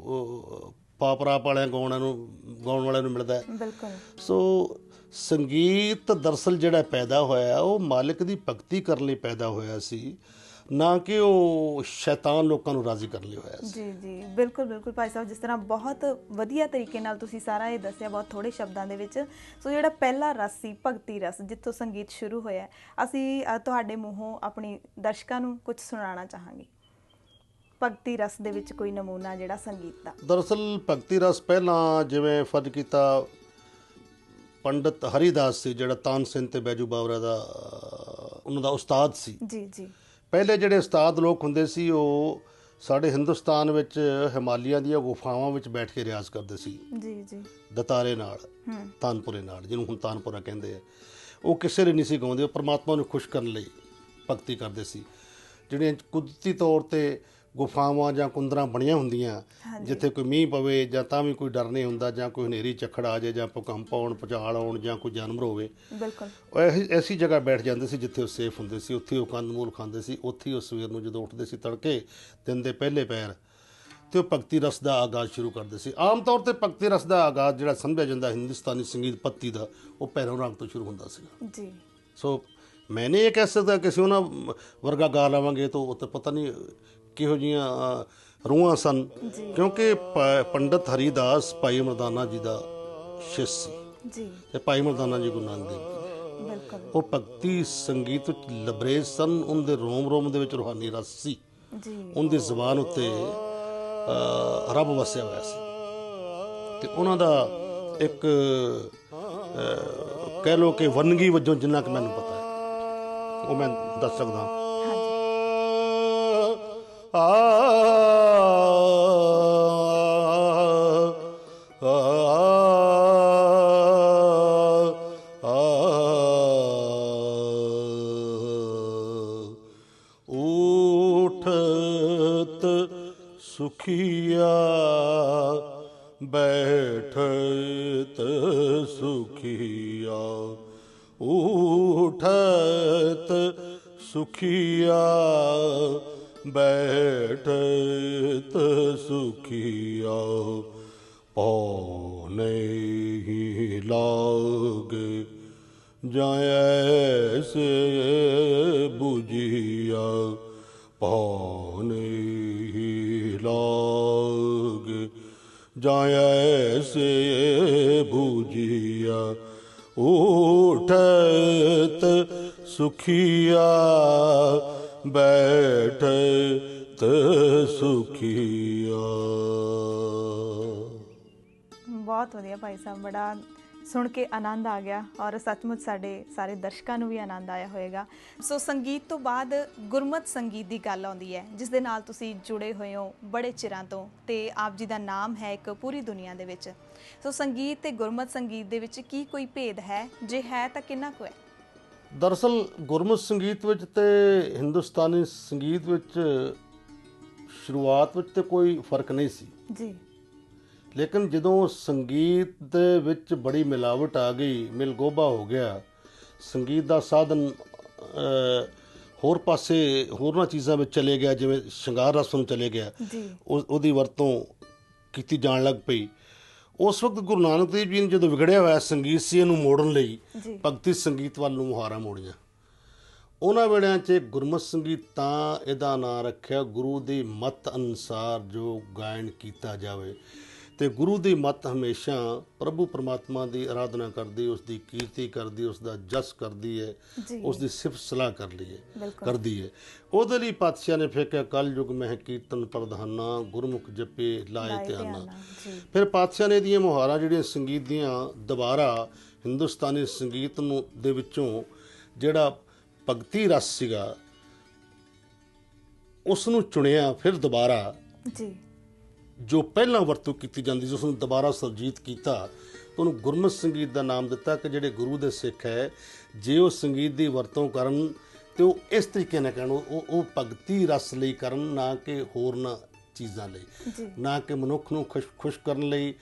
ਅਹ, ਪਾਪ ਰਾਪ ਵਾਲਿਆਂ ਗਾਉਣਾਂ ਨੂੰ ਗਾਉਣ ਵਾਲਿਆਂ ਨੂੰ ਮਿਲਦਾ ਹੈ। ਬਿਲਕੁਲ। ਸੋ ਸੰਗੀਤ ਦਰਸਲ ਜਿਹੜਾ ਪੈਦਾ ਹੋਇਆ ਉਹ ਮਾਲਿਕ ਦੀ ਭਗਤੀ ਕਰਨ ਲਈ ਪੈਦਾ ਹੋਇਆ ਸੀ ਨਾ ਕਿ ਉਹ ਸ਼ੈਤਾਨ ਲੋਕਾਂ ਨੂੰ ਰਾਜ਼ੀ ਕਰਨ ਲਈ ਹੋਇਆ ਸੀ। ਜੀ ਜੀ। ਬਿਲਕੁਲ ਬਿਲਕੁਲ ਭਾਈ ਸਾਹਿਬ ਜਿਸ ਤਰ੍ਹਾਂ ਬਹੁਤ ਵਧੀਆ ਤਰੀਕੇ ਨਾਲ ਤੁਸੀਂ ਸਾਰਾ ਇਹ ਦੱਸਿਆ ਬਹੁਤ ਥੋੜੇ ਸ਼ਬਦਾਂ ਦੇ ਵਿੱਚ। ਸੋ ਜਿਹੜਾ ਪਹਿਲਾ ਰਸ ਸੀ ਭਗਤੀ ਰਸ ਜਿੱਥੋਂ ਸੰਗੀਤ ਸ਼ੁਰੂ ਹੋਇਆ ਅਸੀਂ ਤੁਹਾਡੇ ਮੂੰਹੋਂ ਆਪਣੀ ਦਰਸ਼ਕਾਂ ਨੂੰ ਕੁਝ ਸੁਣਾਉਣਾ ਚਾਹਾਂਗੇ। ਭਗਤੀ ਰਸ ਦੇ ਵਿੱਚ ਕੋਈ ਨਮੂਨਾ ਜਿਹੜਾ ਸੰਗੀਤ ਦਾ? ਦਰਅਸਲ ਭਗਤੀ ਰਸ ਪਹਿਲਾਂ ਜਿਵੇਂ ਫਰਜ਼ ਕੀਤਾ ਪੰਡਤ ਹਰੀਦਾਸ ਸੀ ਜਿਹੜਾ ਤਾਨਸੇਨ ਤੇ ਬੈਜੂ ਬਾਵਰਾ ਦਾ ਉਹਨਾਂ ਦਾ ਉਸਤਾਦ ਸੀ। ਜੀ ਜੀ। ਪਹਿਲੇ ਜਿਹੜੇ ਉਸਤਾਦ ਲੋਕ ਹੁੰਦੇ ਸੀ ਉਹ ਸਾਡੇ ਹਿੰਦੁਸਤਾਨ ਵਿੱਚ ਹਿਮਾਲਿਆ ਦੀਆਂ ਗੁਫਾਵਾਂ ਵਿੱਚ ਬੈਠ ਕੇ ਰਿਆਜ਼ ਕਰਦੇ ਸੀ। ਜੀ ਜੀ। ਦਤਾਰੇ ਨਾਲ ਤਾਨਪੁਰੇ ਨਾਲ ਜਿਹਨੂੰ ਹੁਣ ਤਾਨਪੁਰਾ ਕਹਿੰਦੇ ਆ। ਉਹ ਕਿਸੇ ਲਈ ਨਹੀਂ ਸੀ ਗਾਉਂਦੇ ਉਹ ਪਰਮਾਤਮਾ ਨੂੰ ਖੁਸ਼ ਕਰਨ ਲਈ ਭਗਤੀ ਕਰਦੇ ਸੀ। ਜਿਹੜੀਆਂ ਕੁਦਰਤੀ ਤੌਰ ਤੇ ਗੁਫਾਵਾਂ ਜਾਂ ਕੁੰਦਰਾਂ ਬਣੀਆਂ ਹੁੰਦੀਆਂ। ਜਿੱਥੇ ਕੋਈ ਮੀਂਹ ਪਵੇ ਜਾਂ ਤਾਂ ਵੀ ਕੋਈ ਡਰ ਨਹੀਂ ਹੁੰਦਾ ਜਾਂ ਕੋਈ ਹਨੇਰੀ ਝੱਖੜ ਆ ਜਾਏ ਜਾਂ ਭੂਕੰਪ ਆਉਣ ਭੁਚਾਲ ਆਉਣ ਜਾਂ ਕੋਈ ਜਾਨਵਰ ਹੋਵੇ। ਬਿਲਕੁਲ। ਉਹ ਐਸੀ ਜਗ੍ਹਾ ਬੈਠ ਜਾਂਦੇ ਸੀ ਜਿੱਥੇ ਉਹ ਸੇਫ ਹੁੰਦੇ ਸੀ। ਉੱਥੇ ਉਹ ਕੰਦਮੂਲ ਖਾਂਦੇ ਸੀ। ਉੱਥੇ ਹੀ ਉਹ ਸਵੇਰ ਨੂੰ ਜਦੋਂ ਉੱਠਦੇ ਸੀ ਤੜਕੇ ਦਿਨ ਦੇ ਪਹਿਲੇ ਪੈਰ ਤੇ ਉਹ ਭਗਤੀ ਰਸ ਦਾ ਆਗਾਜ਼ ਸ਼ੁਰੂ ਕਰਦੇ ਸੀ। ਆਮ ਤੌਰ ਤੇ ਭਗਤੀ ਰਸ ਦਾ ਆਗਾਜ਼ ਜਿਹੜਾ ਸਮਝਿਆ ਜਾਂਦਾ ਹਿੰਦੁਸਤਾਨੀ ਸੰਗੀਤ ਪੱਤੀ ਦਾ ਉਹ ਪੈਰੋਂ ਰਾਗ ਤੋਂ ਸ਼ੁਰੂ ਹੁੰਦਾ ਸੀ ਜੀ। ਸੋ ਮੈਂ ਨਹੀਂ ਇਹ ਕਹਿ ਸਕਦਾ ਕਿ ਅਸੀਂ ਉਹਨਾਂ ਵਰਗਾ ਗਾ ਲਵਾਂਗੇ ਤਾਂ ਉਹ ਤਾਂ ਪਤਾ ਨਹੀਂ ਕਿਹੋ ਜੀਆਂ ਰੂਹਾਂ ਸਨ। ਕਿਉਂਕਿ ਪੰਡਤ ਹਰੀਦਾਸ ਭਾਈ ਮਰਦਾਨਾ ਜੀ ਦਾ ਸ਼ਿਸ਼ ਸੀ। ਜੀ। ਤੇ ਭਾਈ ਮਰਦਾਨਾ ਜੀ ਗੁਰੂ ਨਾਨਕ ਦੇਵ ਜੀ ਬਿਲਕੁਲ। ਉਹ ਭਗਤੀ ਸੰਗੀਤ ਵਿੱਚ ਲਬਰੇਜ਼ ਸਨ। ਉਹਦੇ ਰੋਮ ਰੋਮ ਦੇ ਵਿੱਚ ਰੂਹਾਨੀ ਰਸ ਸੀ। ਜੀ। ਉਹਦੀ ਜ਼ੁਬਾਨ ਉੱਤੇ ਰੱਬ ਵਸਿਆ ਹੋਇਆ ਸੀ। ਤੇ ਉਹਨਾਂ ਦਾ ਇੱਕ ਕਹਿ ਲੋ ਕਿ ਵੰਨਗੀ ਵਜੋਂ ਜਿੰਨਾ ਕਿ ਮੈਨੂੰ ਪਤਾ ਹੈ। ਉਹ ਮੈਂ ਦੱਸ ਸਕਦਾ ਆ ਉਠਤ ਸੁਖੀਆ ਬੈਠਤ ਸੁਖੀਆ ਉਠਤ ਸੁਖੀਆ ਬੈਠਤ ਸੁਖੀਆ ਪਉਨੇ ਹੀ ਲਾਗੇ ਜੈਸੇ 부ਜੀਆ ਪਉਨੇ ਹੀ ਲਾਗੇ ਜੈਸੇ 부ਜੀਆ ਉਠਤ ਸੁਖੀਆ ਬੈਠਤ ਸੁਖੀਆ। ਬਹੁਤ ਵਧੀਆ ਭਾਈ ਸਾਹਿਬ, ਬੜਾ ਸੁਣ ਕੇ ਆਨੰਦ ਆ ਗਿਆ ਔਰ ਸੱਚਮੁੱਚ ਸਾਡੇ ਸਾਰੇ ਦਰਸ਼ਕਾਂ ਨੂੰ ਵੀ ਆਨੰਦ ਆਇਆ ਹੋਵੇਗਾ ਸੋ ਸੰਗੀਤ ਤੋਂ ਬਾਅਦ ਗੁਰਮਤ ਸੰਗੀਤ ਦੀ ਗੱਲ ਆਉਂਦੀ ਹੈ, ਜਿਸ ਦੇ ਨਾਲ ਤੁਸੀਂ ਜੁੜੇ ਹੋਏ ਹੋ ਬੜੇ ਚਿਰਾਂ ਤੋਂ ਤੇ ਆਪ ਜੀ ਦਾ ਨਾਮ ਹੈ ਇੱਕ ਪੂਰੀ ਦੁਨੀਆ ਦੇ ਵਿੱਚ। ਸੋ ਸੰਗੀਤ ਤੇ ਗੁਰਮਤ ਸੰਗੀਤ ਦੇ ਵਿੱਚ ਕੀ ਕੋਈ ਭੇਦ ਹੈ? ਜੇ ਹੈ ਤਾਂ ਕਿੰਨਾ ਕੁ ਹੈ? ਦਰਅਸਲ ਗੁਰਮੁਖ ਸੰਗੀਤ ਵਿੱਚ ਤੇ ਹਿੰਦੁਸਤਾਨੀ ਸੰਗੀਤ ਵਿੱਚ ਸ਼ੁਰੂਆਤ ਵਿੱਚ ਤੇ ਕੋਈ ਫ਼ਰਕ ਨਹੀਂ ਸੀ। ਜੀ। ਲੇਕਿਨ ਜਦੋਂ ਸੰਗੀਤ ਦੇ ਵਿੱਚ ਬੜੀ ਮਿਲਾਵਟ ਆ ਗਈ ਮਿਲਗੋਬਾ ਹੋ ਗਿਆ ਸੰਗੀਤ ਦਾ ਸਾਧਨ ਹੋਰ ਪਾਸੇ ਹੋਰਨਾਂ ਚੀਜ਼ਾਂ ਵਿੱਚ ਚਲੇ ਗਿਆ ਜਿਵੇਂ ਸ਼ਿੰਗਾਰ ਰਸ ਨੂੰ ਚਲੇ ਗਿਆ ਉਹਦੀ ਵਰਤੋਂ ਕੀਤੀ ਜਾਣ ਲੱਗ ਪਈ। ਉਸ ਵਕਤ ਗੁਰੂ ਨਾਨਕ ਦੇਵ ਜੀ ਨੇ ਜਦੋਂ ਵਿਗੜਿਆ ਹੋਇਆ ਸੰਗੀਤ ਸੀ ਇਹਨੂੰ ਮੋੜਨ ਲਈ ਭਗਤੀ ਸੰਗੀਤ ਵੱਲ ਨੂੰ ਮੁਹਾਰਾ ਮੋੜੀਆਂ। ਉਹਨਾਂ ਵੇੜਿਆਂ 'ਚ ਗੁਰਮਤਿ ਸੰਗੀਤ ਤਾਂ ਇਹਦਾ ਨਾਂ ਰੱਖਿਆ ਗੁਰੂ ਦੀ ਮਤ ਅਨੁਸਾਰ ਜੋ ਗਾਇਨ ਕੀਤਾ ਜਾਵੇ। ਤੇ ਗੁਰੂ ਦੀ ਮਤ ਹਮੇਸ਼ਾ ਪ੍ਰਭੂ ਪਰਮਾਤਮਾ ਦੀ ਆਰਾਧਨਾ ਕਰਦੀ ਉਸ ਦੀ ਕੀਰਤੀ ਕਰਦੀ ਉਸ ਦਾ ਜਸ ਕਰਦੀ ਹੈ ਉਸ ਦੀ ਸਿਫਤ ਸਲਾਹ ਕਰ ਲਈ ਹੈ ਕਰਦੀ ਹੈ। ਉਹਦੇ ਲਈ ਪਾਤਸ਼ਾਹ ਨੇ ਫੇਕਿਆ ਕਲ ਯੁਗ ਮਹਿ ਕੀਰਤਨ ਪ੍ਰਧਾਨਾ ਗੁਰਮੁਖ ਜਪੇ ਲਾਏ ਧਿਆਨਾ ਫਿਰ ਪਾਤਸ਼ਾਹ ਨੇ ਇਹਦੀਆਂ ਮੁਹਾਰਾਂ ਜਿਹੜੀਆਂ ਸੰਗੀਤ ਦੀਆਂ ਦੁਬਾਰਾ ਹਿੰਦੁਸਤਾਨੀ ਸੰਗੀਤ ਨੂੰ ਦੇ ਵਿੱਚੋਂ ਜਿਹੜਾ ਭਗਤੀ ਰਸ ਸੀਗਾ ਉਸ ਨੂੰ ਚੁਣਿਆ ਫਿਰ ਦੁਬਾਰਾ ਜੀ। ਜੋ ਪਹਿਲਾਂ ਵਰਤੋਂ ਕੀਤੀ ਜਾਂਦੀ ਸੀ ਉਸ ਨੂੰ ਦੁਬਾਰਾ ਸਰਜੀਤ ਕੀਤਾ ਤੇ ਉਹਨੂੰ ਗੁਰਮਤਿ ਸੰਗੀਤ ਦਾ ਨਾਮ ਦਿੱਤਾ ਕਿ ਜਿਹੜੇ ਗੁਰੂ ਦੇ ਸਿੱਖ ਹੈ ਜੇ ਉਹ ਸੰਗੀਤ ਦੀ ਵਰਤੋਂ ਕਰਨ ਤੇ ਉਹ ਇਸ ਤਰੀਕੇ ਨਾਲ ਕਹਿਣ ਉਹ ਉਹ ਭਗਤੀ ਰਸ ਲਈ ਕਰਨ ਨਾ ਕਿ ਹੋਰਨਾਂ ਚੀਜ਼ਾਂ ਲਈ। ਨਾ ਕਿ ਮਨੁੱਖ ਨੂੰ ਖੁਸ਼ ਖੁਸ਼ ਕਰਨ ਲਈ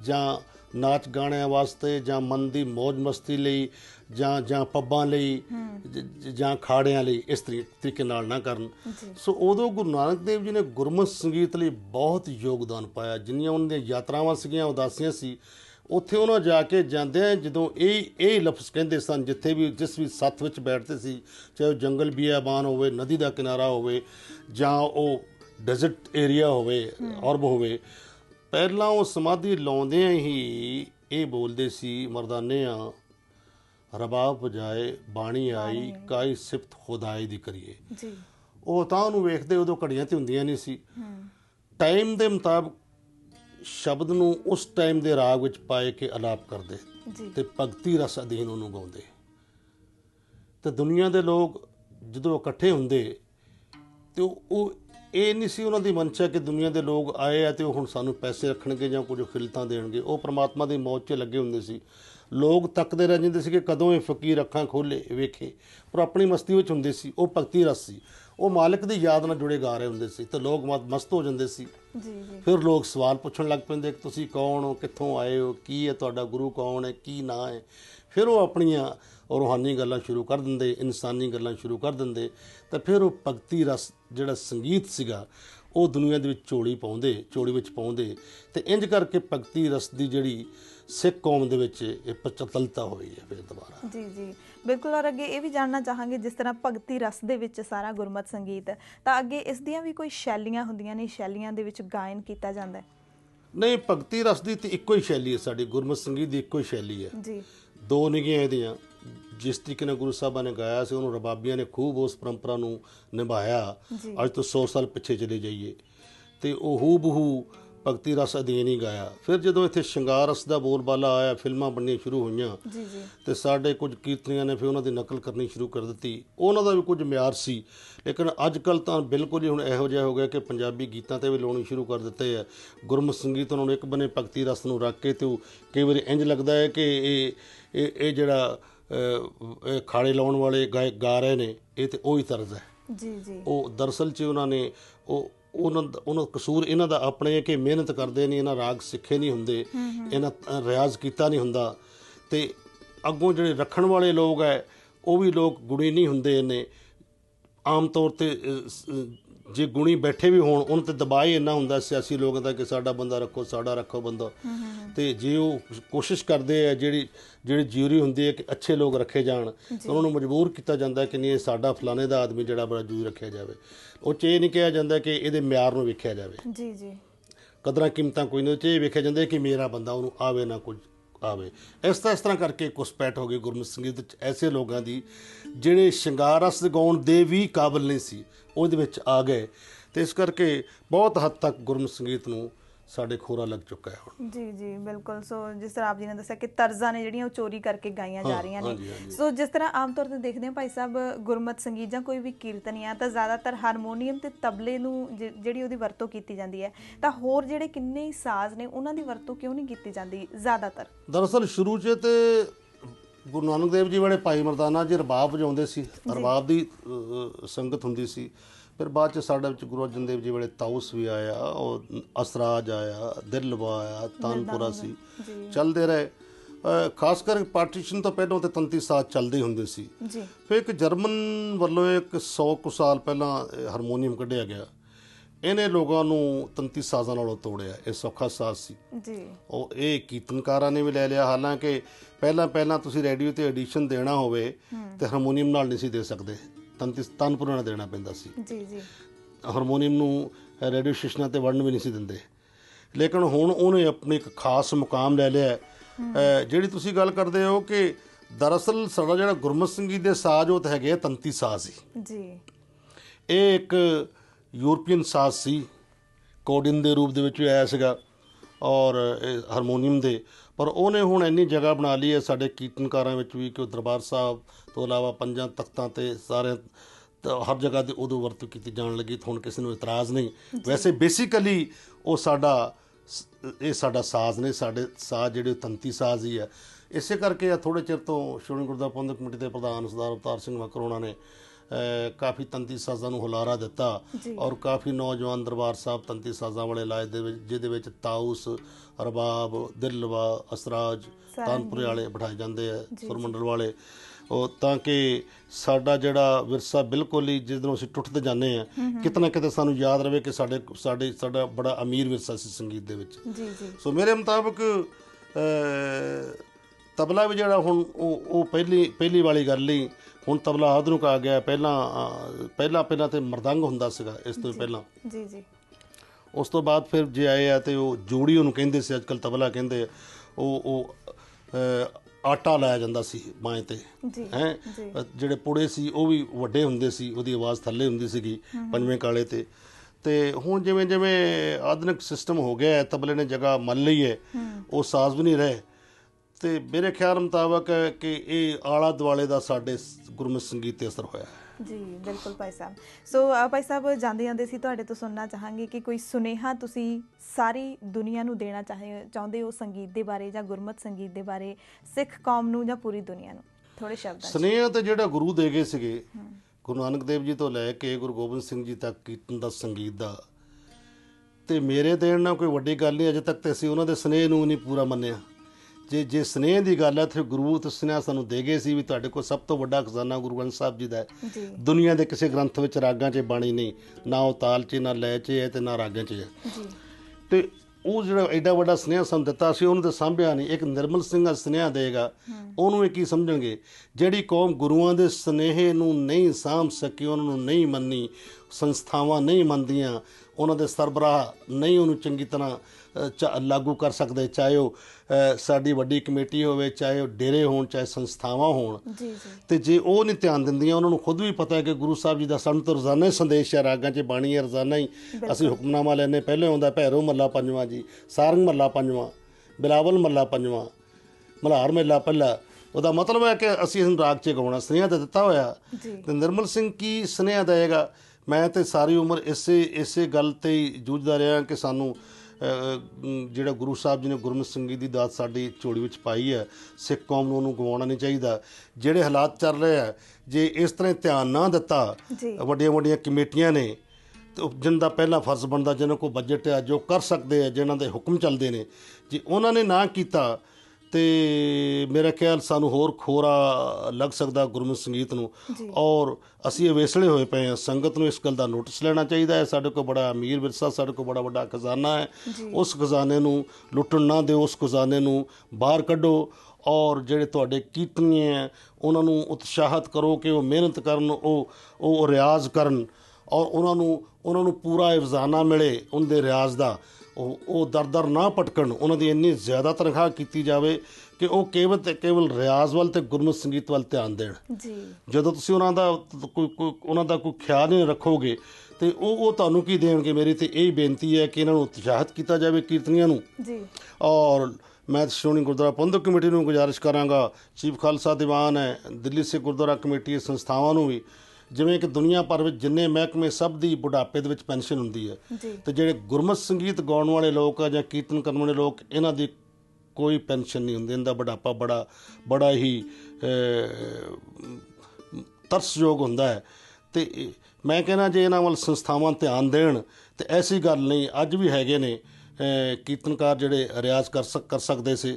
ਜਾਂ ਨਾਚ ਗਾਣਿਆਂ ਵਾਸਤੇ ਜਾਂ ਮਨ ਦੀ ਮौज ਮਸਤੀ ਲਈ ਜਾਂ ਜਾਂ ਪੱਬਾਂ ਲਈ ਜ- ਖਾੜਿਆਂ ਲਈ ਇਸ ਤਰੀ- ਤਰੀਕੇ ਨਾਲ ਨਾ ਕਰਨ। ਸੋ ਉਦੋਂ ਗੁਰੂ ਨਾਨਕ ਦੇਵ ਜੀ ਨੇ ਗੁਰਮਤਿ ਸੰਗੀਤ ਲਈ ਬਹੁਤ ਯੋਗਦਾਨ ਪਾਇਆ ਜਿੰਨੀਆਂ ਉਹਨਾਂ ਦੀਆਂ ਯਾਤਰਾਵਾਂ ਸੀਗੀਆਂ ਉਦਾਸੀਆਂ ਸੀ ਉੱਥੇ ਉਹਨਾਂ ਜਾ ਕੇ ਜਾਂਦਿਆਂ ਜਦੋਂ ਇਹ ਇਹ ਲਫ਼ਜ਼ ਕਹਿੰਦੇ ਸਨ ਜਿੱਥੇ ਵੀ ਜਿਸ ਵੀ ਸੱਥ ਵਿੱਚ ਬੈਠਦੇ ਸੀ ਚਾਹੇ ਉਹ ਜੰਗਲ ਬਿਆਬਾਨ ਹੋਵੇ ਨਦੀ ਦਾ ਕਿਨਾਰਾ ਹੋਵੇ ਜਾਂ ਉਹ ਡੈਜ਼ਰਟ ਏਰੀਆ ਹੋਵੇ ਅਰਬ ਹੋਵੇ ਪਹਿਲਾਂ ਉਹ ਸਮਾਧੀ ਲਾਉਂਦਿਆਂ ਹੀ ਇਹ ਬੋਲਦੇ ਸੀ ਮਰਦਾਨਿਆਂ ਰਬਾਬ ਵਜਾਏ ਬਾਣੀ ਆਈ ਕਾਈ ਸਿਫਤ ਖੁਦਾਈ ਦੀ ਕਰੀਏ। ਜੀ। ਉਹ ਤਾਂ ਉਹਨੂੰ ਵੇਖਦੇ ਉਦੋਂ ਘੜੀਆਂ ਤੇ ਹੁੰਦੀਆਂ ਨਹੀਂ ਸੀ। ਟਾਈਮ ਦੇ ਮੁਤਾਬਕ ਸ਼ਬਦ ਨੂੰ ਉਸ ਟਾਈਮ ਦੇ ਰਾਗ ਵਿੱਚ ਪਾਏ ਕੇ ਅਲਾਪ ਕਰਦੇ ਤੇ ਭਗਤੀ ਰਸ ਅਧੀਨ ਉਹਨੂੰ ਗਾਉਂਦੇ। ਤੇ ਦੁਨੀਆ ਦੇ ਲੋਕ ਜਦੋਂ ਇਕੱਠੇ ਹੁੰਦੇ ਤੇ ਉਹ- ਉਹ ਇਹ ਨਹੀਂ ਸੀ ਉਹਨਾਂ ਦੀ ਮਨਸ਼ਾ ਕਿ ਦੁਨੀਆ ਦੇ ਲੋਕ ਆਏ ਆ ਤੇ ਉਹ ਹੁਣ ਸਾਨੂੰ ਪੈਸੇ ਰੱਖਣਗੇ ਜਾਂ ਕੁਝ ਖਿਲਤਾਂ ਦੇਣਗੇ। ਉਹ ਪ੍ਰਮਾਤਮਾ ਦੀ ਮੌਜ 'ਚ ਲੱਗੇ ਹੁੰਦੇ ਸੀ। ਲੋਕ ਤੱਕਦੇ ਰਹਿ ਜਾਂਦੇ ਸੀ ਕਿ ਕਦੋਂ ਇਹ ਫਕੀਰ ਅੱਖਾਂ ਖੋਲੇ ਵੇਖੇ। ਪਰ ਆਪਣੀ ਮਸਤੀ ਵਿੱਚ ਹੁੰਦੇ ਸੀ ਉਹ ਭਗਤੀ ਰਸ ਸੀ। ਉਹ ਮਾਲਕ ਦੀ ਯਾਦ ਨਾਲ ਜੁੜੇ ਗਾ ਰਹੇ ਹੁੰਦੇ ਸੀ ਤੇ ਲੋਕ ਮਸਤ ਹੋ ਜਾਂਦੇ ਸੀ। ਜੀ ਜੀ। ਫਿਰ ਲੋਕ ਸਵਾਲ ਪੁੱਛਣ ਲੱਗ ਪੈਂਦੇ ਕਿ ਤੁਸੀਂ ਕੌਣ ਹੋ? ਕਿੱਥੋਂ ਆਏ ਹੋ? ਕੀ ਹੈ ਤੁਹਾਡਾ ਗੁਰੂ ਕੌਣ ਹੈ? ਕੀ ਨਾਂ ਹੈ? ਫਿਰ ਉਹ ਆਪਣੀਆਂ ਰੂਹਾਨੀ ਗੱਲਾਂ ਸ਼ੁਰੂ ਕਰ ਦਿੰਦੇ ਇਨਸਾਨੀ ਗੱਲਾਂ ਸ਼ੁਰੂ ਕਰ ਦਿੰਦੇ। ਤਾਂ ਫਿਰ ਉਹ ਭਗਤੀ ਰਸ ਜਿਹੜਾ ਸੰਗੀਤ ਸੀਗਾ ਉਹ ਦੁਨੀਆ ਦੇ ਵਿੱਚ ਝੋਲੀ ਪਾਉਂਦੇ ਝੋਲੀ ਵਿੱਚ ਪਾਉਂਦੇ। ਤੇ ਇੰਜ ਕਰਕੇ ਭਗਤੀ ਰਸ ਦੀ ਜਿਹੜੀ ਸਿੱਖ ਕੌਮ ਦੇ ਵਿੱਚ ਇਹ ਪ੍ਰਚਲਿਤਤਾ ਹੋਈ ਹੈ ਫਿਰ ਦੁਬਾਰਾ। ਜੀ ਜੀ। ਬਿਲਕੁਲ ਔਰ ਅੱਗੇ ਇਹ ਵੀ ਜਾਣਨਾ ਚਾਹਾਂਗੇ ਜਿਸ ਤਰ੍ਹਾਂ ਭਗਤੀ ਰਸ ਦੇ ਵਿੱਚ ਸਾਰਾ ਗੁਰਮਤ ਸੰਗੀਤ ਹੈ, ਤਾਂ ਅੱਗੇ ਇਸ ਦੀਆਂ ਵੀ ਕੋਈ ਸ਼ੈਲੀਆਂ ਹੁੰਦੀਆਂ ਨੇ ਸ਼ੈਲੀਆਂ ਦੇ ਵਿੱਚ ਗਾਇਨ ਕੀਤਾ ਜਾਂਦਾ ਹੈ? ਨਹੀਂ ਭਗਤੀ ਰਸ ਦੀ ਤੇ ਇੱਕੋ ਹੀ ਸ਼ੈਲੀ ਹੈ ਸਾਡੀ ਗੁਰਮਤਿ ਸੰਗੀਤ ਦੀ ਇੱਕੋ ਹੀ ਸ਼ੈਲੀ ਹੈ। ਜੀ। ਦੋ ਨਿਗੀਆਂ ਇਹਦੀਆਂ ਜਿਸ ਤਰੀਕੇ ਨਾਲ ਗੁਰੂ ਸਾਹਿਬਾਂ ਨੇ ਗਾਇਆ ਸੀ ਉਹਨੂੰ ਰਬਾਬੀਆਂ ਨੇ ਖੂਬ ਉਸ ਪਰੰਪਰਾ ਨੂੰ ਨਿਭਾਇਆ। ਅੱਜ ਤੋਂ 100 ਸਾਲ ਪਿੱਛੇ ਚਲੇ ਜਾਈਏ। ਤੇ ਉਹ ਹੂ ਬਹੂ ਭਗਤੀ ਰਸ ਅਧੀਨ ਹੀ ਗਾਇਆ। ਫਿਰ ਜਦੋਂ ਇੱਥੇ ਸ਼ਿੰਗਾਰ ਰਸ ਦਾ ਬੋਲਬਾਲਾ ਆਇਆ ਫਿਲਮਾਂ ਬਣਨੀਆਂ ਸ਼ੁਰੂ ਹੋਈਆਂ ਜੀ ਜੀ। ਤੇ ਸਾਡੇ ਕੁਝ ਕੀਰਤਨੀਆਂ ਨੇ ਫਿਰ ਉਹਨਾਂ ਦੀ ਨਕਲ ਕਰਨੀ ਸ਼ੁਰੂ ਕਰ ਦਿੱਤੀ। ਉਹਨਾਂ ਦਾ ਵੀ ਕੁਝ ਮਿਆਰ ਸੀ ਲੇਕਿਨ ਅੱਜ ਕੱਲ ਤਾਂ ਬਿਲਕੁਲ ਹੀ ਹੁਣ ਇਹੋ ਜਿਹਾ ਹੋ ਗਿਆ ਕਿ ਪੰਜਾਬੀ ਗੀਤਾਂ ਤੇ ਵੀ ਲਾਉਣੀ ਸ਼ੁਰੂ ਕਰ ਦਿੱਤੇ ਆ। ਗੁਰਮੁਖ ਸੰਗੀਤ ਉਹਨਾਂ ਨੂੰ ਇੱਕ ਬੰਨੇ ਭਗਤੀ ਰਸ ਨੂੰ ਰੱਖ ਕੇ ਤੇ ਉਹ ਕਈ ਵਾਰੀ ਇੰਜ ਲੱਗਦਾ ਹੈ ਕਿ ਇਹ ਇਹ ਇਹ ਜਿਹੜਾ ਖਾੜੇ ਲਾਉਣ ਵਾਲੇ ਗਾਇਕ ਗਾ ਰਹੇ ਨੇ ਇਹ ਤੇ ਉਹੀ ਤਰਜ਼ ਹੈ। ਜੀ ਜੀ। ਉਹ ਦਰਅਸਲ ਚ ਉਹਨਾਂ ਨੇ ਉਹ ਉਹਨਾਂ ਉਹਨਾਂ ਕਸੂਰ ਇਹਨਾਂ ਦਾ ਆਪਣੇ ਕਿ ਮਿਹਨਤ ਕਰਦੇ ਨਹੀਂ, ਇਹਨਾਂ ਰਾਗ ਸਿੱਖੇ ਨਹੀਂ ਹੁੰਦੇ, ਇਹਨਾਂ ਰਿਆਜ਼ ਕੀਤਾ ਨਹੀਂ ਹੁੰਦਾ। ਤੇ ਅੱਗੋਂ ਜਿਹੜੇ ਰੱਖਣ ਵਾਲੇ ਲੋਕ ਹੈ, ਉਹ ਵੀ ਲੋਕ ਗੁਣੀ ਨਹੀਂ ਹੁੰਦੇ ਨੇ ਆਮ ਤੌਰ ਤੇ ਜੇ ਗੁਣੀ ਬੈਠੇ ਵੀ ਹੋਣ ਉਹਨਾਂ ਤੇ ਦਬਾਅ ਹੀ ਇੰਨਾ ਹੁੰਦਾ ਸਿਆਸੀ ਲੋਕਾਂ ਦਾ ਕਿ ਸਾਡਾ ਬੰਦਾ ਰੱਖੋ ਸਾਡਾ ਰੱਖੋ ਬੰਦਾ। ਤੇ ਜੇ ਉਹ ਕੋਸ਼ਿਸ਼ ਕਰਦੇ ਆ ਜਿਹੜੀ ਜਿਹੜੀ ਜਿਊਰੀ ਹੁੰਦੀ ਹੈ ਕਿ ਅੱਛੇ ਲੋਕ ਰੱਖੇ ਜਾਣ ਤਾਂ ਉਹਨਾਂ ਨੂੰ ਮਜਬੂਰ ਕੀਤਾ ਜਾਂਦਾ ਕਿ ਨਹੀਂ ਇਹ ਸਾਡਾ ਫਲਾਣੇ ਦਾ ਆਦਮੀ ਜਿਹੜਾ ਬੜਾ ਜੂਰੀ ਰੱਖਿਆ ਜਾਵੇ। ਉਹ 'ਚ ਇਹ ਨਹੀਂ ਕਿਹਾ ਜਾਂਦਾ ਕਿ ਇਹਦੇ ਮਿਆਰ ਨੂੰ ਵੇਖਿਆ ਜਾਵੇ। ਜੀ ਜੀ। ਕਦਰਾਂ ਕੀਮਤਾਂ ਕੋਈ ਨਹੀਂ ਇਹ ਵੇਖਿਆ ਜਾਂਦਾ ਕਿ ਮੇਰਾ ਬੰਦਾ ਉਹਨੂੰ ਆਵੇ ਨਾ ਕੁਝ। ਆਵੇ। ਇਸ ਤਰ੍ਹਾਂ ਇਸ ਤਰ੍ਹਾਂ ਕਰਕੇ ਕੁਸਪੈਟ ਹੋ ਗਈ ਗੁਰਮੁਖ ਸੰਗੀਤ ਵਿੱਚ ਐਸੇ ਲੋਕਾਂ ਦੀ ਜਿਹੜੇ ਸ਼ਿੰਗਾਰ ਰਸ ਗਾਉਣ ਦੇ ਵੀ ਕਾਬਿਲ ਨਹੀਂ ਸੀ, ਉਹਦੇ ਵਿੱਚ ਆ ਗਏ। ਤੇ ਇਸ ਕਰਕੇ ਬਹੁਤ ਹੱਦ ਤੱਕ ਗੁਰਮੁਖ ਸੰਗੀਤ ਨੂੰ ਸਾਡੇ ਖੋਰਾ ਲੱਗ ਚੁੱਕਾ ਹੈ ਹੁਣ। ਜੀ ਜੀ ਬਿਲਕੁਲ। ਸੋ ਜਿਸ ਤਰ੍ਹਾਂ ਆਪ ਜੀ ਨੇ ਦੱਸਿਆ ਕਿ ਤਰਜ਼ਾਂ ਨੇ ਜਿਹੜੀਆਂ ਉਹ ਚੋਰੀ ਕਰਕੇ ਗਾਈਆਂ ਜਾ ਰਹੀਆਂ ਨੇ। ਸੋ ਜਿਸ ਤਰ੍ਹਾਂ ਆਮ ਤੌਰ ਤੇ ਦੇਖਦੇ ਹਾਂ ਭਾਈ ਸਾਹਿਬ ਗੁਰਮਤ ਸੰਗੀਤ ਜਾਂ ਕੋਈ ਵੀ ਕੀਰਤਨ ਆ ਤਾਂ ਜ਼ਿਆਦਾਤਰ ਹਾਰਮੋਨੀਅਮ ਤੇ ਤਬਲੇ ਨੂੰ ਜਿਹੜੀ ਉਹਦੀ ਵਰਤੋਂ ਕੀਤੀ ਜਾਂਦੀ ਹੈ ਤਾਂ ਹੋਰ ਜਿਹੜੇ ਕਿੰਨੇ ਹੀ ਸਾਜ਼ ਨੇ ਉਹਨਾਂ ਦੀ ਵਰਤੋਂ ਕਿਉਂ ਨਹੀਂ ਕੀਤੀ ਜਾਂਦੀ ਜ਼ਿਆਦਾਤਰ? ਦਰਅਸਲ ਸ਼ੁਰੂ 'ਚ ਤੇ ਗੁਰੂ ਨਾਨਕ ਦੇਵ ਜੀ ਵਾਲੇ ਭਾਈ ਮਰਦਾਨਾ ਜੀ ਰਬਾਬ ਵਜਾਉਂਦੇ ਸੀ ਰਬਾਬ ਦੀ ਸੰਗਤ ਹੁੰਦੀ ਸੀ। ਫਿਰ ਬਾਅਦ 'ਚ ਸਾਡੇ ਵਿੱਚ ਗੁਰੂ ਅਰਜਨ ਦੇਵ ਜੀ ਵਾਲੇ ਤਾਉਸ ਵੀ ਆਇਆ ਉਹ ਅਸਰਾਜ ਆਇਆ ਦਿਲਵਾ ਆਇਆ ਤਾਨਪੁਰਾ ਸੀ ਚੱਲਦੇ ਰਹੇ। ਖਾਸ ਕਰਕੇ ਪਾਰਟੀਸ਼ਨ ਤੋਂ ਪਹਿਲਾਂ ਤੇ ਤੰਤੀ ਸਾਜ਼ ਚੱਲਦੇ ਹੁੰਦੇ ਸੀ। ਜੀ। ਫਿਰ ਇੱਕ ਜਰਮਨ ਵੱਲੋਂ ਇੱਕ 100 ਕੁ ਸਾਲ ਪਹਿਲਾਂ ਹਾਰਮੋਨੀਅਮ ਕੱਢਿਆ ਗਿਆ। ਇਹਨੇ ਲੋਕਾਂ ਨੂੰ ਤੰਤੀ ਸਾਜ਼ਾਂ ਨਾਲੋਂ ਤੋੜਿਆ ਇਹ ਸੌਖਾ ਸਾਜ਼ ਸੀ। ਜੀ। ਉਹ ਇਹ ਕੀਰਤਨਕਾਰਾਂ ਨੇ ਵੀ ਲੈ ਲਿਆ ਹਾਲਾਂਕਿ ਪਹਿਲਾਂ ਪਹਿਲਾਂ ਤੁਸੀਂ ਰੇਡੀਓ ਤੇ ਐਡੀਸ਼ਨ ਦੇਣਾ ਹੋਵੇ ਤੇ ਹਾਰਮੋਨੀਅਮ ਨਾਲ ਨਹੀਂ ਸੀ ਦੇ ਸਕਦੇ। ਤੰਤੀ ਤਾਨਪੁਰ ਨਾਲ ਦੇਣਾ ਪੈਂਦਾ ਸੀ। ਜੀ ਜੀ। ਹਾਰਮੋਨੀਅਮ ਨੂੰ ਰੇਡੀਓ ਸਟੇਸ਼ਨਾਂ ਤੇ ਵੜਨ ਵੀ ਨਹੀਂ ਸੀ ਦਿੰਦੇ। ਲੇਕਿਨ ਹੁਣ ਉਹਨੇ ਆਪਣੀ ਇੱਕ ਖਾਸ ਮੁਕਾਮ ਲੈ ਲਿਆ। ਜਿਹੜੀ ਤੁਸੀਂ ਗੱਲ ਕਰਦੇ ਹੋ ਕਿ ਦਰਅਸਲ ਸਾਡਾ ਜਿਹੜਾ ਗੁਰਮਤ ਸੰਗੀਤ ਦੇ ਸਾਜ਼ ਉਹ ਤਾਂ ਹੈਗੇ ਤੰਤੀ ਸਾਜ਼ ਹੀ। ਜੀ। ਇਹ ਇੱਕ ਯੂਰਪੀਅਨ ਸਾਜ਼ ਸੀ। ਕੋਡਿਨ ਦੇ ਰੂਪ ਦੇ ਵਿੱਚ ਆਇਆ ਸੀਗਾ ਔਰ ਹਾਰਮੋਨੀਅਮ ਦੇ। ਪਰ ਉਹਨੇ ਹੁਣ ਇੰਨੀ ਜਗ੍ਹਾ ਬਣਾ ਲਈ ਹੈ ਸਾਡੇ ਕੀਰਤਨਕਾਰਾਂ ਵਿੱਚ ਵੀ ਕਿ ਉਹ ਦਰਬਾਰ ਸਾਹਿਬ ਤੋਂ ਇਲਾਵਾ ਪੰਜਾਂ ਤਖਤਾਂ ਤੇ ਸਾਰੇ ਹਰ ਜਗ੍ਹਾ ਤੇ ਉਦੋਂ ਵਰਤੋਂ ਕੀਤੀ ਜਾਣ ਲੱਗੀ ਤਾਂ ਹੁਣ ਕਿਸੇ ਨੂੰ ਇਤਰਾਜ਼ ਨਹੀਂ। ਵੈਸੇ ਬੇਸਿਕਲੀ ਉਹ ਸਾਡਾ ਇਹ ਸਾਡਾ ਸਾਜ਼ ਨੇ ਸਾਡੇ ਸਾਜ਼ ਜਿਹੜੇ ਤੰਤੀ ਸਾਜ਼ ਹੀ ਹੈ ਇਸੇ ਕਰਕੇ ਆ ਥੋੜੇ ਚਿਰ ਤੋਂ ਸ਼੍ਰੋਮਣੀ ਗੁਰਦੁਆਰਾ ਪ੍ਰਬੰਧਕ ਕਮੇਟੀ ਦੇ ਪ੍ਰਧਾਨ ਸਰਦਾਰ ਅਵਤਾਰ ਸਿੰਘ ਮਕਰੋਣਾ ਨੇ ਕਾਫੀ ਤੰਤੀ ਸਾਜ਼ਾਂ ਨੂੰ ਹੁਲਾਰਾ ਦਿੱਤਾ। ਔਰ ਕਾਫੀ ਨੌਜਵਾਨ ਦਰਬਾਰ ਸਾਹਿਬ ਤੰਤੀ ਸਾਜ਼ਾਂ ਵਾਲੇ ਲਾਏ ਦੇ ਵਿੱਚ ਜਿਹਦੇ ਵਿੱਚ ਤਾਊਸ ਰਬਾਬ ਦਿਲਵਾ ਅਸਰਾਜ ਤਾਨਪੁਰੇ ਵਾਲੇ ਬਿਠਾਏ ਜਾਂਦੇ ਆ ਸੁਰਮੰਡਲ ਵਾਲੇ। ਉਹ ਤਾਂ ਕਿ ਸਾਡਾ ਜਿਹੜਾ ਵਿਰਸਾ ਬਿਲਕੁਲ ਹੀ ਜਿਸ ਦਿਨ ਅਸੀਂ ਟੁੱਟਦੇ ਜਾਂਦੇ ਆ ਕਿਤੇ ਨਾ ਕਿਤੇ ਸਾਨੂੰ ਯਾਦ ਰਵੇ ਕਿ ਸਾਡੇ ਸਾਡੇ ਸਾਡਾ ਬੜਾ ਅਮੀਰ ਵਿਰਸਾ ਸੀ ਸੰਗੀਤ ਦੇ ਵਿੱਚ। ਜੀ ਜੀ। ਸੋ ਮੇਰੇ ਮੁਤਾਬਕ ਤਬਲਾ ਵੀ ਜਿਹੜਾ ਹੁਣ ਉਹ ਉਹ ਪਹਿਲੀ ਪਹਿਲੀ ਵਾਲੀ ਗੱਲ ਨਹੀਂ ਹੁਣ ਤਬਲਾ ਆਧੁਨਿਕ ਆ ਗਿਆ ਪਹਿਲਾਂ ਪਹਿਲਾਂ ਪਹਿਲਾਂ ਤੇ ਮਰਦੰਗ ਹੁੰਦਾ ਸੀਗਾ ਇਸ ਤੋਂ ਪਹਿਲਾਂ। ਜੀ ਜੀ। ਉਸ ਤੋਂ ਬਾਅਦ ਫਿਰ ਜੇ ਆਏ ਆ ਤੇ ਉਹ ਜੋੜੀ ਉਹਨੂੰ ਕਹਿੰਦੇ ਸੀ ਅੱਜਕੱਲ ਤਬਲਾ ਕਹਿੰਦੇ। ਉਹ ਉਹ ਆਟਾ ਲਾਇਆ ਜਾਂਦਾ ਸੀ ਬਾਂਹ ਤੇ। ਹੈ। ਜਿਹੜੇ ਪੁੜੇ ਸੀ ਉਹ ਵੀ ਵੱਡੇ ਹੁੰਦੇ ਸੀ ਉਹਦੀ ਆਵਾਜ਼ ਥੱਲੇ ਹੁੰਦੀ ਸੀਗੀ ਪੰਜਵੇਂ ਕਾਲੇ ਤੇ। ਤੇ ਹੁਣ ਜਿਵੇਂ ਜਿਵੇਂ ਆਧੁਨਿਕ ਸਿਸਟਮ ਹੋ ਗਿਆ ਹੈ ਤਬਲੇ ਨੇ ਜਗ੍ਹਾ ਮੰਨ ਲਈ ਹੈ ਉਹ ਸਾਜ਼ ਵੀ ਨਹੀਂ ਰਹੇ। ਤੇ ਮੇਰੇ ਖਿਆਲ ਮੁਤਾਬਕ ਕਿ ਇਹ ਆਲਾ ਦੁਆਲੇ ਦਾ ਸਾਡੇ ਗੁਰਮਤਿ ਸੰਗੀਤ ਤੇ ਅਸਰ ਹੋਇਆ ਹੈ। ਜੀ ਬਿਲਕੁਲ ਭਾਈ ਸਾਹਿਬ। ਸੋ ਭਾਈ ਸਾਹਿਬ ਜਾਂਦੇ ਜਾਂਦੇ ਸੀ ਤੁਹਾਡੇ ਤੋਂ ਸੁਣਨਾ ਚਾਹਾਂਗੇ ਕਿ ਕੋਈ ਸੁਨੇਹਾ ਤੁਸੀਂ ਸਾਰੀ ਦੁਨੀਆ ਨੂੰ ਦੇਣਾ ਚਾਹੇ ਚਾਹੁੰਦੇ ਹੋ ਸੰਗੀਤ ਦੇ ਬਾਰੇ ਜਾਂ ਗੁਰਮਤ ਸੰਗੀਤ ਦੇ ਬਾਰੇ ਸਿੱਖ ਕੌਮ ਨੂੰ ਜਾਂ ਪੂਰੀ ਦੁਨੀਆ ਨੂੰ? ਥੋੜੇ ਸ਼ਬਦਾਂ ਸਨੇਹ ਤੇ ਜਿਹੜਾ ਗੁਰੂ ਦੇ ਗਏ ਸੀਗੇ ਗੁਰੂ ਨਾਨਕ ਦੇਵ ਜੀ ਤੋਂ ਲੈ ਕੇ ਗੁਰੂ ਗੋਬਿੰਦ ਸਿੰਘ ਜੀ ਤੱਕ ਕੀਰਤਨ ਦਾ ਸੰਗੀਤ ਦਾ। ਤੇ ਮੇਰੇ ਦੇਣ ਨਾਲ ਕੋਈ ਵੱਡੀ ਗੱਲ ਨਹੀਂ ਅਜੇ ਤੱਕ ਤੇ ਅਸੀਂ ਉਹਨਾਂ ਦੇ ਸਨੇਹ ਨੂੰ ਨਹੀਂ ਪੂਰਾ ਮੰਨਿਆ। ਜੇ ਜੇ ਸਨੇਹ ਦੀ ਗੱਲ ਹੈ ਤੇ ਗੁਰੂ ਤੇ ਸੁਨੇਹਾ ਸਾਨੂੰ ਦੇ ਗਏ ਸੀ ਵੀ ਤੁਹਾਡੇ ਕੋਲ ਸਭ ਤੋਂ ਵੱਡਾ ਖਜ਼ਾਨਾ ਗੁਰੂ ਗ੍ਰੰਥ ਸਾਹਿਬ ਜੀ ਦਾ ਹੈ। ਦੁਨੀਆ ਦੇ ਕਿਸੇ ਗ੍ਰੰਥ ਵਿੱਚ ਰਾਗਾਂ 'ਚ ਬਾਣੀ ਨਹੀਂ। ਨਾ ਉਹ ਤਾਲ 'ਚ ਨਾ ਲੈ 'ਚ ਹੈ ਤੇ ਨਾ ਰਾਗਾਂ 'ਚ ਹੈ। ਜੀ। ਤੇ ਉਹ ਜਿਹੜਾ ਐਡਾ ਵੱਡਾ ਸੁਨੇਹਾ ਸਾਨੂੰ ਦਿੱਤਾ ਸੀ ਉਹਨੂੰ ਤਾਂ ਸਾਂਭਿਆ ਨਹੀਂ। ਇੱਕ ਨਿਰਮਲ ਸਿੰਘ ਦਾ ਸੁਨੇਹਾ ਦੇਗਾ। ਉਹਨੂੰ ਇਹ ਕੀ ਸਮਝਣਗੇ? ਜਿਹੜੀ ਕੌਮ ਗੁਰੂਆਂ ਦੇ ਸੁਨੇਹੇ ਨੂੰ ਨਹੀਂ ਸਾਂਭ ਸਕੀ ਉਹਨਾਂ ਨੂੰ ਨਹੀਂ ਮੰਨੀ ਸੰਸਥਾਵਾਂ ਨਹੀਂ ਮੰਨਦੀਆਂ ਉਹਨਾਂ ਦੇ ਸਰਬਰਾਹ ਨਹੀਂ ਉਹਨੂੰ ਚੰਗੀ ਤਰ੍ਹਾਂ ਲਾਗੂ ਕਰ ਸਕਦੇ ਚਾਹੇ ਉਹ ਸਾਡੀ ਵੱਡੀ ਕਮੇਟੀ ਹੋਵੇ ਚਾਹੇ ਉਹ ਡੇਰੇ ਹੋਣ ਚਾਹੇ ਸੰਸਥਾਵਾਂ ਹੋਣ। ਜੀ ਜੀ। ਤੇ ਜੇ ਉਹ ਨਹੀਂ ਧਿਆਨ ਦਿੰਦੀਆਂ ਉਹਨਾਂ ਨੂੰ ਖੁਦ ਵੀ ਪਤਾ ਹੈ ਕਿ ਗੁਰੂ ਸਾਹਿਬ ਜੀ ਦਾ ਸਾਨੂੰ ਤਾਂ ਰੋਜ਼ਾਨਾ ਹੀ ਸੰਦੇਸ਼ ਹੈ ਰਾਗਾਂ 'ਚ ਬਾਣੀ ਹੈ ਰੋਜ਼ਾਨਾ ਹੀ ਅਸੀਂ ਹੁਕਮਨਾਮਾ ਲੈਨੇ ਪਹਿਲੇ ਆਉਂਦਾ ਭੈਰੋ ਮੱਲਾ ਪੰਜਵਾਂ ਜੀ ਸਾਰੰਗ ਮੱਲਾ ਪੰਜਵਾਂ ਬਿਲਾਵਲ ਮੱਲਾ ਪੰਜਵਾਂ ਮਲਹਾਰ ਮੱਲਾ ਪਹਿਲਾ। ਉਹਦਾ ਮਤਲਬ ਹੈ ਕਿ ਅਸੀਂ ਇਸ ਰਾਗ 'ਚ ਗਾਉਣਾ ਸੁਨੇਹਾ ਤਾਂ ਦਿੱਤਾ ਹੋਇਆ। ਤੇ ਨਿਰਮਲ ਸਿੰਘ ਕੀ ਸੁਨੇਹਾ ਦੇਗਾ ਮੈਂ ਤੇ ਸਾਰੀ ਉਮਰ ਇਸੇ ਇਸੇ ਗੱਲ ਤੇ ਹੀ ਜੂਝਦਾ ਰਿਹਾ ਕਿ ਸਾਨੂੰ ਜਿਹੜਾ ਗੁਰੂ ਸਾਹਿਬ ਜੀ ਨੇ ਗੁਰਮਤਿ ਸੰਗੀਤ ਦੀ ਦਾਤ ਸਾਡੀ ਝੋਲੀ ਵਿੱਚ ਪਾਈ ਹੈ ਸਿੱਖ ਕੌਮ ਨੂੰ ਉਹਨੂੰ ਗਵਾਉਣਾ ਨਹੀਂ ਚਾਹੀਦਾ। ਜਿਹੜੇ ਹਾਲਾਤ ਚੱਲ ਰਹੇ ਆ ਜੇ ਇਸ ਤਰ੍ਹਾਂ ਧਿਆਨ ਨਾ ਦਿੱਤਾ ਵੱਡੀਆਂ ਵੱਡੀਆਂ ਕਮੇਟੀਆਂ ਨੇ ਜਿਨ੍ਹਾਂ ਦਾ ਪਹਿਲਾ ਫਰਜ਼ ਬਣਦਾ ਜਿਹਨਾਂ ਕੋਲ ਬਜਟ ਹੈ ਜੋ ਕਰ ਸਕਦੇ ਆ ਜਿਨ੍ਹਾਂ ਦੇ ਹੁਕਮ ਚੱਲਦੇ ਨੇ ਜੇ ਉਹਨਾਂ ਨੇ ਨਾ ਕੀਤਾ ਤੇ ਮੇਰਾ ਖਿਆਲ ਸਾਨੂੰ ਹੋਰ ਖੋਰਾ ਲੱਗ ਸਕਦਾ ਗੁਰਮਤਿ ਸੰਗੀਤ ਨੂੰ। ਔਰ ਅਸੀਂ ਅਵੇਸਲੇ ਹੋਏ ਪਏ ਹਾਂ। ਸੰਗਤ ਨੂੰ ਇਸ ਗੱਲ ਦਾ ਨੋਟਿਸ ਲੈਣਾ ਚਾਹੀਦਾ ਹੈ। ਸਾਡੇ ਕੋਲ ਬੜਾ ਅਮੀਰ ਵਿਰਸਾ ਸਾਡੇ ਕੋਲ ਬੜਾ ਵੱਡਾ ਖਜ਼ਾਨਾ ਹੈ। ਉਸ ਖਜ਼ਾਨੇ ਨੂੰ ਲੁੱਟਣ ਨਾ ਦਿਓ ਉਸ ਖਜ਼ਾਨੇ ਨੂੰ ਬਾਹਰ ਕੱਢੋ। ਔਰ ਜਿਹੜੇ ਤੁਹਾਡੇ ਕੀਰਤਨੀਏ ਹੈ ਉਹਨਾਂ ਨੂੰ ਉਤਸ਼ਾਹਿਤ ਕਰੋ ਕਿ ਉਹ ਮਿਹਨਤ ਕਰਨ ਉਹ ਉਹ ਰਿਆਜ਼ ਕਰਨ। ਔਰ ਉਹਨਾਂ ਨੂੰ ਉਹਨਾਂ ਨੂੰ ਪੂਰਾ ਇਵਜ਼ਾਨਾ ਮਿਲੇ ਉਹਨਾਂ ਦੇ ਰਿਆਜ਼ ਦਾ। ਉਹ ਉਹ ਦਰ ਦਰ ਨਾ ਭਟਕਣ ਉਹਨਾਂ ਦੀ ਇੰਨੀ ਜ਼ਿਆਦਾ ਤਨਖਾਹ ਕੀਤੀ ਜਾਵੇ ਕਿ ਉਹ ਕੇਵਲ ਤੇ ਕੇਵਲ ਰਿਆਜ਼ ਵੱਲ ਤੇ ਗੁਰਮਤਿ ਸੰਗੀਤ ਵੱਲ ਧਿਆਨ ਦੇਣ। ਜੀ। ਜਦੋਂ ਤੁਸੀਂ ਉਹਨਾਂ ਦਾ ਕੋਈ ਕੋਈ ਉਹਨਾਂ ਦਾ ਕੋਈ ਖਿਆਲ ਨਹੀਂ ਰੱਖੋਗੇ ਤੇ ਉਹ ਉਹ ਤੁਹਾਨੂੰ ਕੀ ਦੇਣਗੇ? ਮੇਰੀ ਤੇ ਇਹ ਬੇਨਤੀ ਹੈ ਕਿ ਇਹਨਾਂ ਨੂੰ ਉਤਸ਼ਾਹਿਤ ਕੀਤਾ ਜਾਵੇ ਕੀਰਤਨੀਆਂ ਨੂੰ। ਜੀ। ਔਰ ਮੈਂ ਸ਼੍ਰੋਮਣੀ ਗੁਰਦੁਆਰਾ ਪ੍ਰਬੰਧਕ ਕਮੇਟੀ ਨੂੰ ਗੁਜ਼ਾਰਿਸ਼ ਕਰਾਂਗਾ। ਚੀਫ ਖਾਲਸਾ ਦੀਵਾਨ ਹੈ ਦਿੱਲੀ ਸੇ ਗੁਰਦੁਆਰਾ ਕਮੇਟੀ ਸੰਸਥਾਵਾਂ ਨੂੰ ਵੀ। ਜਿਵੇਂ ਕਿ ਦੁਨੀਆ ਭਰ ਵਿੱਚ ਜਿੰਨੇ ਮਹਿਕਮੇ ਸਭ ਦੀ ਬੁਢਾਪੇ ਦੇ ਵਿੱਚ ਪੈਨਸ਼ਨ ਹੁੰਦੀ ਹੈ ਤੇ ਜਿਹੜੇ ਗੁਰਮਤਿ ਸੰਗੀਤ ਗਾਉਣ ਵਾਲੇ ਲੋਕ ਆ ਜਾਂ ਕੀਰਤਨ ਕਰਨ ਵਾਲੇ ਲੋਕ ਇਹਨਾਂ ਦੀ ਕੋਈ ਪੈਨਸ਼ਨ ਨਹੀਂ ਹੁੰਦੀ ਇਹਦਾ ਬੁਢਾਪਾ ਬੜਾ ਬੜਾ ਹੀ ਤਰਸਯੋਗ ਹੁੰਦਾ ਹੈ। ਤੇ ਮੈਂ ਕਹਿੰਦਾ ਜੇ ਇਹਨਾਂ ਵੱਲ ਸੰਸਥਾਵਾਂ ਧਿਆਨ ਦੇਣ ਤੇ ਐਸੀ ਗੱਲ ਨਹੀਂ ਅੱਜ ਵੀ ਹੈਗੇ ਨੇ ਕੀਰਤਨਕਾਰ ਜਿਹੜੇ ਰਿਆਜ਼ ਕਰ ਸਕ ਕਰ ਸਕਦੇ ਸੀ।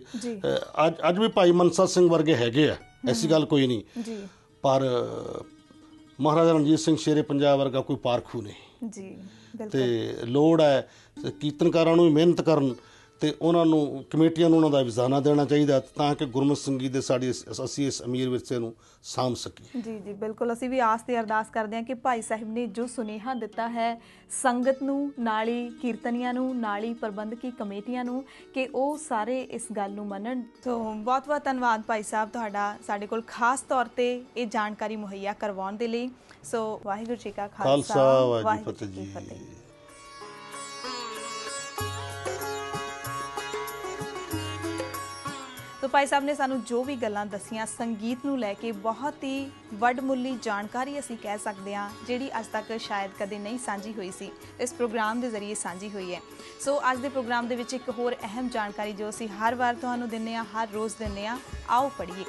ਅੱਜ ਅੱਜ ਵੀ ਭਾਈ ਮਨਸਾ ਸਿੰਘ ਵਰਗੇ ਹੈਗੇ ਆ ਐਸੀ ਗੱਲ ਕੋਈ ਨਹੀਂ। ਜੀ। ਪਰ ਮਹਾਰਾਜਾ ਰਣਜੀਤ ਸਿੰਘ ਸ਼ੇਰੇ ਪੰਜਾਬ ਵਰਗਾ ਕੋਈ ਪਾਰਖੂ ਨਹੀਂ। ਜੀ ਬਿਲਕੁਲ। ਤੇ ਲੋੜ ਹੈ ਕੀਰਤਨਕਾਰਾਂ ਨੂੰ ਵੀ ਮਿਹਨਤ ਕਰਨ ਤੇ ਉਹਨਾਂ ਨੂੰ ਕਮੇਟੀਆਂ ਨੂੰ ਉਹਨਾਂ ਦਾ ਵਿਜ਼ਾਨਾ ਦੇਣਾ ਚਾਹੀਦਾ ਤਾਂ ਕਿ ਗੁਰਮਤਿ ਸੰਗੀਤ ਦੇ ਸਾਡੀ ਅਸੀਂ ਇਸ ਅਮੀਰ ਵਿਰਸੇ ਨੂੰ ਸਾਂਭ ਸਕੀਏ। ਜੀ ਜੀ ਬਿਲਕੁਲ। ਅਸੀਂ ਵੀ ਆਸ ਤੇ ਅਰਦਾਸ ਕਰਦੇ ਹਾਂ ਕਿ ਭਾਈ ਸਾਹਿਬ ਨੇ ਜੋ ਸੁਨੇਹਾ ਦਿੱਤਾ ਹੈ ਸੰਗਤ ਨੂੰ ਨਾਲੀ ਕੀਰਤਨੀਆਂ ਨੂੰ ਨਾਲੀ ਪ੍ਰਬੰਧਕੀ ਕਮੇਟੀਆਂ ਨੂੰ ਕਿ ਉਹ ਸਾਰੇ ਇਸ ਗੱਲ ਨੂੰ ਮੰਨਣ। ਤੋਂ ਬਹੁਤ ਬਹੁਤ ਧੰਨਵਾਦ ਭਾਈ ਸਾਹਿਬ ਤੁਹਾਡਾ ਸਾਡੇ ਕੋਲ ਖਾਸ ਤੌਰ ਤੇ ਇਹ ਜਾਣਕਾਰੀ ਮੁਹੱਈਆ ਕਰਵਾਉਣ ਦੇ ਲਈ। ਸੋ ਵਾਹਿਗੁਰੂ ਜੀ ਕਾ ਖਾਲਸਾ ਵਾਹਿਗੁਰੂ ਜੀ ਕੀ ਫਤਿਹ। ਤੋ ਭਾਈ ਸਾਹਿਬ ਨੇ ਸਾਨੂੰ ਜੋ ਵੀ ਗੱਲਾਂ ਦਸੀਆਂ, ਸੰਗੀਤ ਨੂੰ ਲੈ ਕੇ ਬਹੁਤ ਹੀ ਵੱਡਮੁੱਲੀ ਜਾਣਕਾਰੀ ਅਸੀਂ ਕਹਿ ਸਕਦੇ ਹਾਂ, ਜਿਹੜੀ ਅੱਜ ਤੱਕ ਸ਼ਾਇਦ ਕਦੇ ਨਹੀਂ ਸਾਂਝੀ ਹੋਈ ਸੀ। ਇਸ ਪ੍ਰੋਗਰਾਮ ਦੇ ਜ਼ਰੀਏ ਸਾਂਝੀ ਹੋਈ ਹੈ। ਸੋ ਅੱਜ ਦੇ ਪ੍ਰੋਗਰਾਮ ਦੇ ਵਿੱਚ ਇੱਕ ਹੋਰ ਅਹਿਮ ਜਾਣਕਾਰੀ ਜੋ ਅਸੀਂ ਹਰ ਵਾਰ ਤੁਹਾਨੂੰ ਦਿੰਨੇ ਆ ਹਰ ਰੋਜ਼ ਦਿੰਨੇ ਆ ਆਓ ਪੜ੍ਹੀਏ।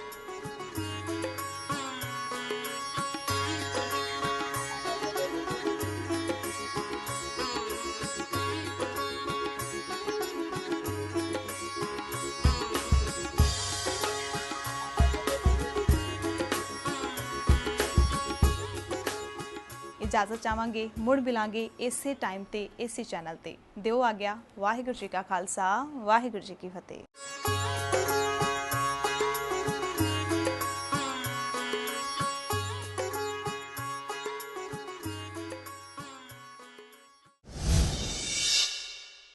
ਇਜਾਜ਼ਤ ਚਾਹਾਂਗੇ, ਮੁੜ ਮਿਲਾਂਗੇ ਇਸੇ ਟਾਈਮ ਤੇ, ਇਸੇ ਚੈਨਲ ਤੇ। ਦਿਓ ਆ ਗਿਆ ਵਾਹਿਗੁਰੂ ਜੀ ਕਾ ਖਾਲਸਾ, ਵਾਹਿਗੁਰੂ ਜੀ ਕੀ ਫਤਿਹ।